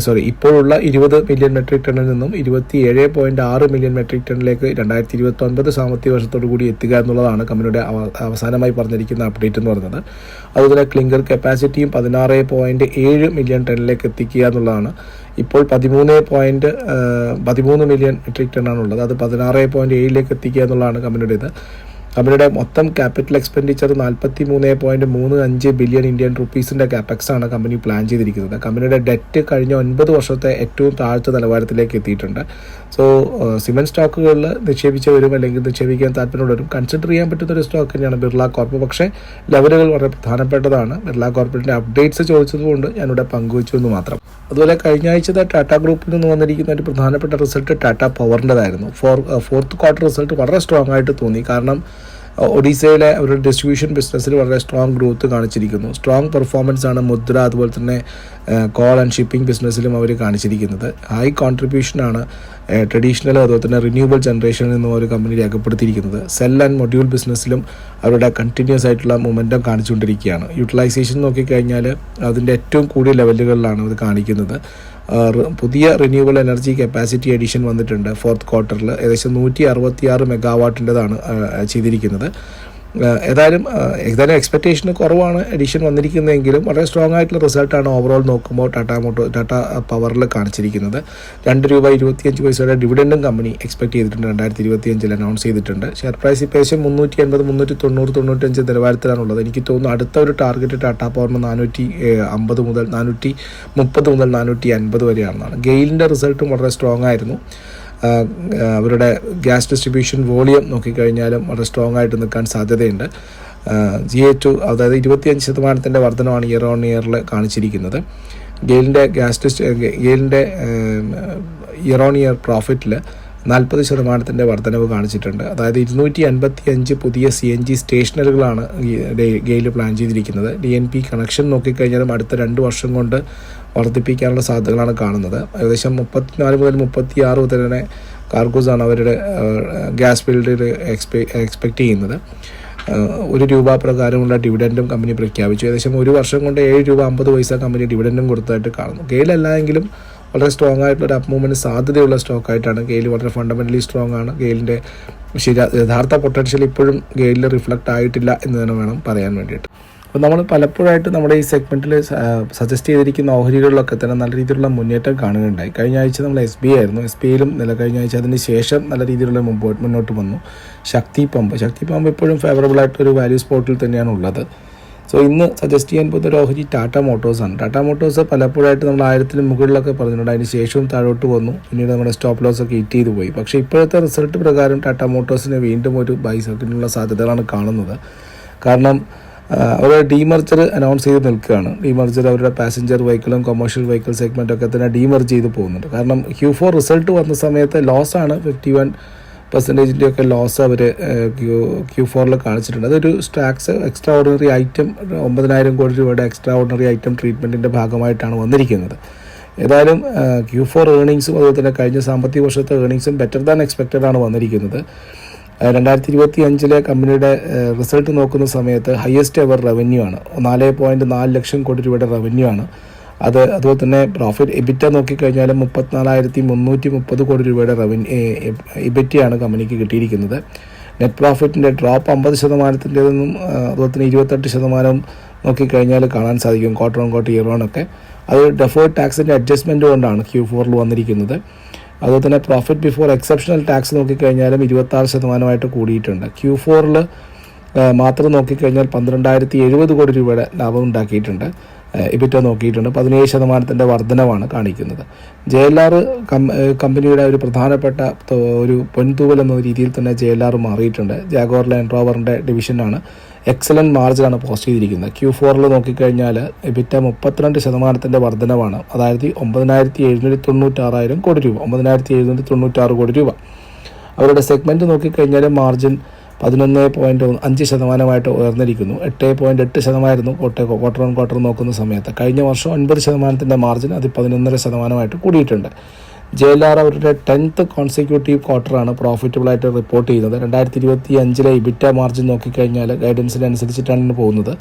സോറി ഇപ്പോഴുള്ള ഇരുപത് മില്യൺ മെട്രിക് ടണ്ണിൽ നിന്നും ഇരുപത്തി ഏഴ് പോയിന്റ് ആറ് മില്യൺ മെട്രിക് ടണ്ണിലേക്ക് രണ്ടായിരത്തി ഇരുപത്തി ഒൻപത് സാമ്പത്തിക വർഷത്തോടു കൂടി എത്തുക എന്നുള്ളതാണ് കമ്പനിയുടെ അവസാനമായി പറഞ്ഞിരിക്കുന്ന അപ്ഡേറ്റ് എന്ന് പറയുന്നത്. അതുപോലെ ക്ലിങ്കർ കപ്പാസിറ്റിയും പതിനാറ് പോയിന്റ് ഏഴ് മില്യൺ ടണ്ണിലേക്ക് എത്തിക്കുക എന്നുള്ളതാണ്. ഇപ്പോൾ പതിമൂന്ന് പോയിന്റ് പതിമൂന്ന് മില്യൺ മെട്രിക് ടണ്ണാണ് ഉള്ളത് അത് പതിനാറ് പോയിന്റ് ഏഴിലേക്ക് എത്തിക്കുക എന്നുള്ളതാണ് കമ്പനിയുടെ കമ്പനിയുടെ മൊത്തം ക്യാപിറ്റൽ എക്സ്പെൻഡിച്ചർ നാൽപ്പത്തി മൂന്ന് പോയിന്റ് മൂന്ന് അഞ്ച് ബില്യൺ ഇന്ത്യൻ റുപ്പീസിന്റെ ക്യാപെക്സ് ആണ് കമ്പനി പ്ലാൻ ചെയ്തിരിക്കുന്നത്. കമ്പനിയുടെ ഡെറ്റ് കഴിഞ്ഞ ഒൻപത് വർഷത്തെ ഏറ്റവും താഴ്ത്ത നിലവാരത്തിലേക്ക് എത്തിയിട്ടുണ്ട്. സോ സിമെന്റ് സ്റ്റോക്കുകളിൽ നിക്ഷേപിച്ചവരും അല്ലെങ്കിൽ നിക്ഷേപിക്കാൻ താല്പര്യമുള്ളവരും കൺസിഡർ ചെയ്യാൻ പറ്റുന്ന ഒരു സ്റ്റോക്ക് തന്നെയാണ് ബിർള കോർപ്പ് പക്ഷേ ലെവലുകൾ വളരെ പ്രധാനപ്പെട്ടതാണ്. ബിർള കോർപ്പറേറ്റിന്റെ അപ്ഡേറ്റ്സ് ചോദിച്ചതുകൊണ്ട് ഞാനിവിടെ പങ്കുവച്ചു എന്ന് മാത്രം. അതുപോലെ കഴിഞ്ഞ ആഴ്ച ടാറ്റ ഗ്രൂപ്പിൽ നിന്ന് വന്നിരിക്കുന്ന ഒരു പ്രധാനപ്പെട്ട റിസൾട്ട് ടാറ്റ പവറിന്റെതായിരുന്നു ഫോർ ഫോർത്ത് ക്വാർട്ടർ റിസൾട്ട് വളരെ സ്ട്രോങ് ആയിട്ട് തോന്നി. കാരണം ഒഡീസയിലെ ഒരു ഡിസ്ട്രിബ്യൂഷൻ ബിസിനസ്സിൽ വളരെ സ്ട്രോങ് ഗ്രോത്ത് കാണിച്ചിരിക്കുന്നു. സ്ട്രോങ് പെർഫോമൻസ് ആണ് മുദ്ര അതുപോലെ തന്നെ കോൾ ആൻഡ് ഷിപ്പിംഗ് ബിസിനസ്സിലും അവർ കാണിച്ചിരിക്കുന്നത്. ഹൈ കോൺട്രിബ്യൂഷനാണ് ട്രഡീഷണൽ അതുപോലെ തന്നെ റിന്യൂവബിൾ ജനറേഷനിൽ നിന്നും ഒരു കമ്പനി രേഖപ്പെടുത്തിയിരിക്കുന്നത്. സെൽ ആൻഡ് മൊഡ്യൂൾ ബിസിനസ്സിലും അവരുടെ കണ്ടിന്യൂസ് ആയിട്ടുള്ള മൊമെന്റം കാണിച്ചുകൊണ്ടിരിക്കുകയാണ്. യൂട്ടിലൈസേഷൻ നോക്കിക്കഴിഞ്ഞാൽ അതിന്റെ ഏറ്റവും കൂടിയ ലെവലുകളിലാണ് അത് കാണിക്കുന്നത്. പുതിയ റിന്യൂവബിൾ എനർജി കപ്പാസിറ്റി അഡീഷൻ വന്നിട്ടുണ്ട് ഫോർത്ത് ക്വാർട്ടറിൽ ഏകദേശം നൂറ്റി അറുപത്തി ആറ് മെഗാവാട്ടിന്റെതാണ് ചെയ്തിരിക്കുന്നത്. ഏതായാലും ഏതായാലും എക്സ്പെക്റ്റേഷന് കുറവാണ് എഡിഷൻ വന്നിരിക്കുന്നതെങ്കിലും വളരെ സ്ട്രോങ് ആയിട്ടുള്ള റിസൾട്ടാണ് ഓവറോൾ നോക്കുമ്പോൾ ടാറ്റ മോട്ടോ ടാറ്റ പവറിൽ കാണിച്ചിരിക്കുന്നത്. രണ്ട് രൂപ ഇരുപത്തിയഞ്ച് പൈസയുടെ ഡിവിഡൻഡും കമ്പനി എക്സ്പെക്ട് ചെയ്തിട്ടുണ്ട്. രണ്ടായിരത്തി ഇരുപത്തിയഞ്ചിൽ അനൗൺസ് ചെയ്തിട്ടുണ്ട്. ഷെയർ പ്രൈസ് ഇപ്പേശം മുന്നൂറ്റി എൺപത് മുന്നൂറ്റി തൊണ്ണൂറ് തൊണ്ണൂറ്റഞ്ച് നിലവാരത്തിലാണുള്ളത്. എനിക്ക് തോന്നുന്നു അടുത്ത ഒരു ടാർഗറ്റ് ടാറ്റ പവറിന് നാനൂറ്റി അമ്പത് മുതൽ നാനൂറ്റി മുപ്പത് മുതൽ നാനൂറ്റി അൻപത് വരെയാണെന്നാണ്. ഗെയിലിന്റെ റിസൾട്ടും വളരെ സ്ട്രോങ് ആയിരുന്നു. അവരുടെ ഗ്യാസ് ഡിസ്ട്രിബ്യൂഷൻ വോളിയം നോക്കിക്കഴിഞ്ഞാലും വളരെ സ്ട്രോങ് ആയിട്ട് നിൽക്കാൻ സാധ്യതയുണ്ട്. ജി എ ടു അതായത് ഇരുപത്തിയഞ്ച് ശതമാനത്തിന്റെ വർധനമാണ് ഇയർ ഓൺ ഇയറിൽ കാണിച്ചിരിക്കുന്നത്. ഗെയിലിന്റെ ഗ്യാസ് ഡിസ്റ്റ് ഗെയിലിന്റെ ഇയർ ഓൺ ഇയർ പ്രോഫിറ്റിൽ നാൽപ്പത് ശതമാനത്തിന്റെ വർധനവ് കാണിച്ചിട്ടുണ്ട്. അതായത് ഇരുന്നൂറ്റി അൻപത്തി അഞ്ച് പുതിയ സി എൻ ജി സ്റ്റേഷനറികളാണ് ഗെയിൽ പ്ലാൻ ചെയ്തിരിക്കുന്നത്. ഡി എൻ പി കണക്ഷൻ നോക്കിക്കഴിഞ്ഞാലും അടുത്ത രണ്ട് വർഷം കൊണ്ട് വർദ്ധിപ്പിക്കാനുള്ള സാധ്യതകളാണ് കാണുന്നത്. ഏകദേശം മുപ്പത്തിനാല് മുതൽ മുപ്പത്തി ആറ് മുതൽ തന്നെ കാർഗോസാണ് അവരുടെ ഗ്യാസ് ഫീൽഡിൽ എക്സ്പെ എക്സ്പെക്റ്റ് ചെയ്യുന്നത്. ഒരു രൂപ പ്രകാരമുള്ള ഡിവിഡൻഡും കമ്പനി പ്രഖ്യാപിച്ചു. ഏകദേശം ഒരു വർഷം കൊണ്ട് ഏഴ് രൂപ അമ്പത് പൈസ കമ്പനി ഡിവിഡൻഡും കൊടുത്തതായിട്ട് കാണുന്നു. ഗെയിലല്ല എങ്കിലും വളരെ സ്ട്രോങ് ആയിട്ടുള്ള ഒരു അപ്പ് മൂവ്മെന്റ് സാധ്യതയുള്ള സ്റ്റോക്കായിട്ടാണ് ഗെയിൽ വളരെ ഫണ്ടമെന്റലി സ്ട്രോങ് ആണ്. ഗെയിലിന്റെ ശരി യഥാർത്ഥ പൊട്ടൻഷ്യൽ ഇപ്പോഴും ഗെയിലിൽ റിഫ്ലക്റ്റ് ആയിട്ടില്ല എന്ന് തന്നെ വേണം പറയാൻ വേണ്ടിയിട്ട്. അപ്പോൾ നമ്മൾ പലപ്പോഴായിട്ട് നമ്മുടെ ഈ സെഗ്മെന്റിൽ സജസ്റ്റ് ചെയ്തിരിക്കുന്ന ഓഹരികളിലൊക്കെ തന്നെ നല്ല രീതിയിലുള്ള മുന്നേറ്റം കാണുകയുണ്ടായി. കഴിഞ്ഞ ആഴ്ച നമ്മൾ എസ് ബി ആയിരുന്നു. എസ് ബി ഐയിലും നില കഴിഞ്ഞ ആഴ്ച അതിന് ശേഷം നല്ല രീതിയിലുള്ള മുമ്പോട്ട് മുന്നോട്ട് വന്നു. ശക്തി പമ്പ്. ശക്തി പമ്പ് ഇപ്പോഴും ഫേവറബിൾ ആയിട്ട് ഒരു വാല്യൂ സ്പോട്ടിൽ തന്നെയാണ് ഉള്ളത്. സോ ഇന്ന് സജസ്റ്റ് ചെയ്യാൻ പോകുന്ന ഒരു ഓഹരി ടാറ്റ മോട്ടോഴ്സ് ആണ്. ടാറ്റ മോട്ടോഴ്സ് പലപ്പോഴായിട്ട് നമ്മൾ ആയിരത്തിന് മുകളിലൊക്കെ പറഞ്ഞിട്ടുണ്ട്. അതിന് ശേഷവും താഴോട്ട് വന്നു. പിന്നീട് നമ്മുടെ സ്റ്റോപ്പ് ലോസ് ഒക്കെ ഹിറ്റ് ചെയ്തു പോയി. പക്ഷേ ഇപ്പോഴത്തെ റിസൾട്ട് പ്രകാരം ടാറ്റ മോട്ടോഴ്സിന് വീണ്ടും ഒരു ബൈ സാധ്യതകളാണ് കാണുന്നത്. കാരണം അവർ ഡീമർജർ അനൗൺസ് ചെയ്ത് നിൽക്കുകയാണ്. ഡീമർജർ അവരുടെ പാസഞ്ചർ വെഹിക്കിളും കൊമേഴ്ഷ്യൽ വെഹിക്കിൾ സെഗ്മെന്റൊക്കെ തന്നെ ഡീമർജ് ചെയ്ത് പോകുന്നുണ്ട്. കാരണം ക്യൂ ഫോർ റിസൾട്ട് വന്ന സമയത്ത് ലോസാണ് ഫിഫ്റ്റി വൺ പെർസെന്റേജിന്റെ ഒക്കെ ലോസ് അവർ ക്യൂ ക്യൂ ഫോറിൽ കാണിച്ചിട്ടുണ്ട്. അതൊരു സ്റ്റാക്സ് എക്സ്ട്രാ ഓർഡിനറി ഐറ്റം ഒമ്പതിനായിരം കോടി രൂപയുടെ എക്സ്ട്രാ ഓർഡിനറി ഐറ്റം ട്രീറ്റ്മെന്റിന്റെ ഭാഗമായിട്ടാണ് വന്നിരിക്കുന്നത്. ഏതായാലും ക്യൂ ഫോർ ഏണിങ്സും അതുപോലെ തന്നെ കഴിഞ്ഞ സാമ്പത്തിക വർഷത്തെ ഏണിങ്സും ബെറ്റർ ദാൻ എക്സ്പെക്റ്റഡ് ആണ് വന്നിരിക്കുന്നത്. രണ്ടായിരത്തി ഇരുപത്തി അഞ്ചിലെ കമ്പനിയുടെ റിസൾട്ട് നോക്കുന്ന സമയത്ത് ഹയസ്റ്റ് എവർ റവന്യൂ ആണ്. നാല് പോയിന്റ് നാല് ലക്ഷം കോടി രൂപയുടെ റവന്യൂ ആണ്. അത് അതുപോലെ തന്നെ പ്രോഫിറ്റ് എബിറ്റ നോക്കിക്കഴിഞ്ഞാൽ മുപ്പത്തിനാലായിരത്തി മുന്നൂറ്റി മുപ്പത് കോടി രൂപയുടെ റവന്യൂ എബിറ്റയാണ് കമ്പനിക്ക് കിട്ടിയിരിക്കുന്നത്. നെറ്റ് പ്രോഫിറ്റിന്റെ ഡ്രോപ്പ് അമ്പത് ശതമാനത്തിന്റെതെന്നും അതുപോലെ തന്നെ ഇരുപത്തെട്ട് ശതമാനം നോക്കിക്കഴിഞ്ഞാൽ കാണാൻ സാധിക്കും quarter on quarter year on ഒക്കെ. അത് ഡെഫേർഡ് ടാക്സിന്റെ അഡ്ജസ്റ്റ്മെന്റ് കൊണ്ടാണ് ക്യൂ ഫോറിൽ വന്നിരിക്കുന്നത്. അതുപോലെ തന്നെ പ്രോഫിറ്റ് ബിഫോർ എക്സെപ്ഷണൽ ടാക്സ് നോക്കിക്കഴിഞ്ഞാലും ഇരുപത്താറ് ശതമാനമായിട്ട് കൂടിയിട്ടുണ്ട്. ക്യൂ ഫോറിൽ മാത്രം നോക്കിക്കഴിഞ്ഞാൽ പന്ത്രണ്ടായിരത്തി എഴുപത് കോടി രൂപയുടെ ലാഭം ഉണ്ടാക്കിയിട്ടുണ്ട്. ഇബിറ്റ നോക്കിയിട്ടുണ്ട്. പതിനേഴ് ശതമാനത്തിന്റെ വർധനവാണ് കാണിക്കുന്നത്. ജെ എൽ ആർ കമ്പനിയുടെ ഒരു പ്രധാനപ്പെട്ട ഒരു പൊൻതൂവൽ എന്ന രീതിയിൽ തന്നെ ജെ എൽ ആർ മാറിയിട്ടുണ്ട്. ജാഗോർ ലാൻഡ് റോവറിന്റെ ഡിവിഷനാണ്. എക്സലന്റ് മാർജിനാണ് പോസ്റ്റ് ചെയ്തിരിക്കുന്നത്. ക്യൂ ഫോറിൽ നോക്കിക്കഴിഞ്ഞാൽ എബിറ്റ മുപ്പത്തിരണ്ട് ശതമാനത്തിന്റെ വർധനവാണ്. അതായത് ഒമ്പതിനായിരത്തി എഴുന്നൂറ്റി തൊണ്ണൂറ്റാറായിരം കോടി രൂപ. ഒമ്പതിനായിരത്തി എഴുന്നൂറ്റി തൊണ്ണൂറ്റാറ് കോടി രൂപ. അവരുടെ സെഗ്മെന്റ് നോക്കിക്കഴിഞ്ഞാൽ മാർജിൻ പതിനൊന്ന് പോയിന്റ് അഞ്ച് ശതമാനമായിട്ട് ഉയർന്നിരിക്കുന്നു. എട്ട് പോയിന്റ് എട്ട് ശതമാനമായിരുന്നു കോട്ടെ ക്വാർട്ടർ ഓൺ ക്വാർട്ടർ നോക്കുന്ന സമയത്ത്. കഴിഞ്ഞ വർഷം ഒൻപത് ശതമാനത്തിന്റെ മാർജിൻ അത് പതിനൊന്നര ശതമാനമായിട്ട് കൂടിയിട്ടുണ്ട്. ജെ എൽ ആർ അവരുടെ ടെൻത്ത് കോൺസിക്യൂട്ടീവ് ക്വാർട്ടറാണ് പ്രോഫിറ്റബിളായിട്ട് റിപ്പോർട്ട് ചെയ്യുന്നത്. രണ്ടായിരത്തി ഇരുപത്തി അഞ്ചിലെ ഇബിറ്റ മാർജിൻ നോക്കിക്കഴിഞ്ഞാൽ ഗൈഡൻസിനനുസരിച്ചിട്ടാണ് പോകുന്നത്.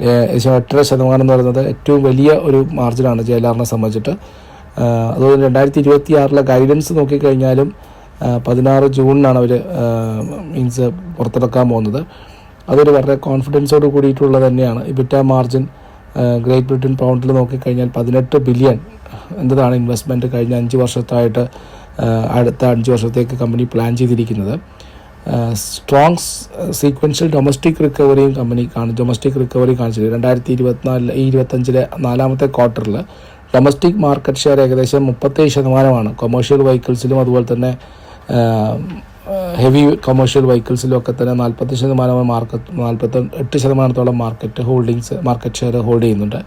ഏകദേശം എട്ടര ശതമാനം എന്ന് പറയുന്നത് ഏറ്റവും വലിയ ഒരു മാർജിനാണ് ജെ എൽ ആറിനെ സംബന്ധിച്ചിട്ട് അതുപോലെ രണ്ടായിരത്തി ഇരുപത്തി ആറിലെ ഗൈഡൻസ് നോക്കിക്കഴിഞ്ഞാലും പതിനാറ് ജൂണിനാണ് അവർ മീൻസ് പുറത്തിറക്കാൻ പോകുന്നത്. അതൊരു വളരെ കോൺഫിഡൻസോട് കൂടിയിട്ടുള്ളത് തന്നെയാണ്. ഇബിറ്റ മാർജിൻ ഗ്രേറ്റ് ബ്രിട്ടൻ പൗണ്ടിൽ നോക്കിക്കഴിഞ്ഞാൽ പതിനെട്ട് ബില്യൺ എന്നതാണ് ഇൻവെസ്റ്റ്മെന്റ് കഴിഞ്ഞ അഞ്ച് വർഷത്തായിട്ട് അടുത്ത അഞ്ച് വർഷത്തേക്ക് കമ്പനി പ്ലാൻ ചെയ്തിരിക്കുന്നത്. സ്ട്രോങ് സീക്വൻഷ്യൽ ഡൊമസ്റ്റിക് റിക്കവറിയും കമ്പനി കാണും ഡൊമസ്റ്റിക് റിക്കവറി കാണിച്ചത് രണ്ടായിരത്തി ഇരുപത്തിനാലിൽ ഈ ഇരുപത്തഞ്ചിലെ നാലാമത്തെ ക്വാർട്ടറിൽ ഡൊമസ്റ്റിക് മാർക്കറ്റ് ഷെയർ ഏകദേശം മുപ്പത്തേഴ് ശതമാനമാണ്. കൊമേഴ്ഷ്യൽ വെഹിക്കിൾസിലും അതുപോലെ തന്നെ ഹെവി കൊമേഴ്ഷ്യൽ വെഹിക്കിൾസിലും ഒക്കെ തന്നെ നാൽപ്പത്തി ശതമാനം മാർക്കറ്റ് നാൽപ്പത്തി എട്ട് ശതമാനത്തോളം market holdings market share hold ചെയ്യുന്നുണ്ട്.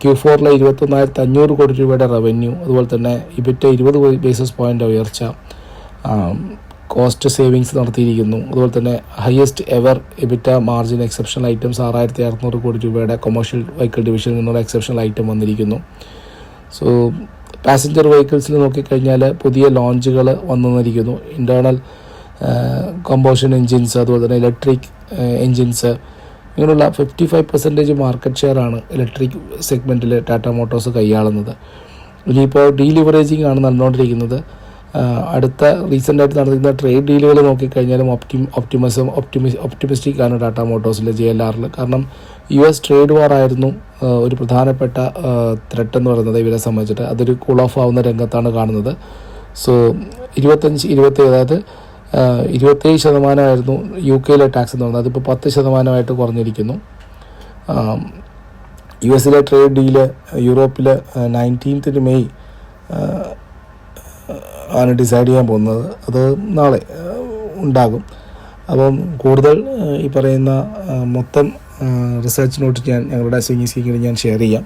ക്യൂ ഫോറിലെ ഇരുപത്തൊന്നായിരത്തി അഞ്ഞൂറ് കോടി രൂപയുടെ റവന്യൂ അതുപോലെ തന്നെ ഇബിറ്റ ഇരുപത് ബേസിസ് പോയിന്റ് ഉയർച്ച കോസ്റ്റ് സേവിങ്സ് നടത്തിയിരിക്കുന്നു. അതുപോലെ തന്നെ highest ever EBITDA margin exceptional items ആറായിരത്തി അറുന്നൂറ് കോടി രൂപയുടെ കൊമേഴ്ഷ്യൽ വെഹിക്കിൾ ഡിവിഷനിൽ നിന്നുള്ള എക്സെപ്ഷണൽ ഐറ്റം വന്നിരിക്കുന്നു. സോ പാസഞ്ചർ വെഹിക്കിൾസിൽ നോക്കിക്കഴിഞ്ഞാൽ പുതിയ ലോഞ്ചുകൾ വന്നിരിക്കുന്നു ഇന്റേർണൽ കമ്പോഷൻ എൻജിൻസ് അതുപോലെ തന്നെ ഇലക്ട്രിക് എൻജിൻസ് ഇങ്ങനെയുള്ള fifty five percentage market share ആണ് ഇലക്ട്രിക് സെഗ്മെന്റിൽ ടാറ്റ മോട്ടോഴ്സ് കൈയാളുന്നത്. ഇനിയിപ്പോൾ ഡീലിവറേജിംഗ് ആണ് നടന്നുകൊണ്ടിരിക്കുന്നത് അടുത്ത റീസെന്റായിട്ട് നടന്നിരുന്ന ട്രേഡ് ഡീലുകൾ നോക്കിക്കഴിഞ്ഞാലും ഒപ്റ്റിം ഒപ്റ്റിമസം ഒപ്റ്റിമി ഒപ്റ്റിമിസ്റ്റിക് ആണ് ടാറ്റ മോട്ടോഴ്സിലെ ജെ എൽ ആറിൽ കാരണം യു എസ് ട്രേഡ് വാർ ആയിരുന്നു ഒരു പ്രധാനപ്പെട്ട ത്രെട്ട് എന്ന് പറയുന്നത് ഇവരെ സംബന്ധിച്ചിട്ട്. അതൊരു കൂൾ ഓഫ് ആവുന്ന രംഗത്താണ് കാണുന്നത്. സോ ഇരുപത്തഞ്ച് ഇരുപത്തി അതായത് ഇരുപത്തേഴ് ശതമാനമായിരുന്നു യു കെയിലെ ടാക്സ് എന്ന് പറയുന്നത്. അതിപ്പോൾ പത്ത് ശതമാനമായിട്ട് കുറഞ്ഞിരിക്കുന്നു. യു എസിലെ ട്രേഡ് ഡീൽ യൂറോപ്പിൽ നയന്റീൻത്തിന് മെയ് ആണ് ഡിസൈഡ് ചെയ്യാൻ പോകുന്നത്. അത് നാളെ ഉണ്ടാകും. അപ്പം കൂടുതൽ ഈ പറയുന്ന മൊത്തം റിസർച്ച് നോട്ട് ഞാൻ ഞങ്ങളുടെ സി സ്കീങ്ങിൽ ഞാൻ ഷെയർ ചെയ്യാം.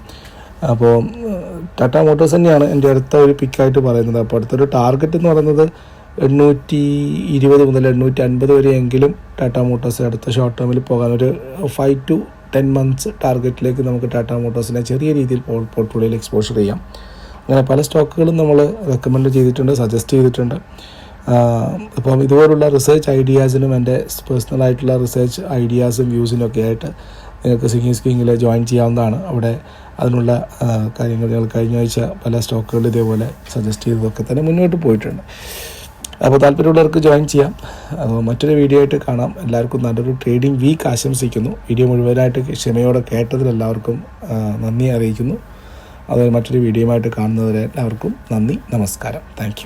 അപ്പോൾ ടാറ്റ മോട്ടോഴ്സ് തന്നെയാണ് എന്റെ അടുത്ത ഒരു പിക്കായിട്ട് പറയുന്നത്. അപ്പോൾ അടുത്തൊരു ടാർഗറ്റ് എന്ന് പറയുന്നത് എണ്ണൂറ്റി ഇരുപത് മുതൽ എണ്ണൂറ്റി അൻപത് വരെയെങ്കിലും ടാറ്റ മോട്ടോഴ്സ് അടുത്ത ഷോർട്ട് ടേമിൽ പോകാൻ ഒരു ഫൈവ് ടു ടെൻ മന്ത്സ് ടാർഗറ്റിലേക്ക് നമുക്ക് ടാറ്റ മോട്ടോഴ്സിനെ ചെറിയ രീതിയിൽ പോർട്ട്ഫോളിയോയിൽ എക്സ്പോഷർ ചെയ്യാം. അങ്ങനെ പല സ്റ്റോക്കുകളും നമ്മൾ റെക്കമെൻഡ് ചെയ്തിട്ടുണ്ട് സജസ്റ്റ് ചെയ്തിട്ടുണ്ട്. അപ്പം ഇതുപോലുള്ള റിസർച്ച് ഐഡിയാസിനും എന്റെ പേഴ്സണലായിട്ടുള്ള റിസർച്ച് ഐഡിയാസും വ്യൂസിനും ഒക്കെ ആയിട്ട് നിങ്ങൾക്ക് സിംഗി സ്കിങ്ങിൽ ജോയിൻ ചെയ്യാവുന്നതാണ്. അവിടെ അതിനുള്ള കാര്യങ്ങൾ ഞങ്ങൾ കഴിഞ്ഞ ആഴ്ച പല സ്റ്റോക്കുകൾ ഇതേപോലെ സജസ്റ്റ് ചെയ്തതൊക്കെ തന്നെ മുന്നോട്ട് പോയിട്ടുണ്ട്. അപ്പോൾ താല്പര്യമുള്ളവർക്ക് ജോയിൻ ചെയ്യാം. അപ്പോൾ മറ്റൊരു വീഡിയോ ആയിട്ട് കാണാം. എല്ലാവർക്കും നല്ലൊരു ട്രേഡിംഗ് വീക്ക് ആശംസിക്കുന്നു. വീഡിയോ മുഴുവനായിട്ട് ക്ഷമയോടെ കേട്ടതിൽ എല്ലാവർക്കും നന്ദി അറിയിക്കുന്നു. അതുപോലെ മറ്റൊരു വീഡിയോയുമായിട്ട് കാണുന്നവരെ എല്ലാവർക്കും നന്ദി നമസ്കാരം. താങ്ക്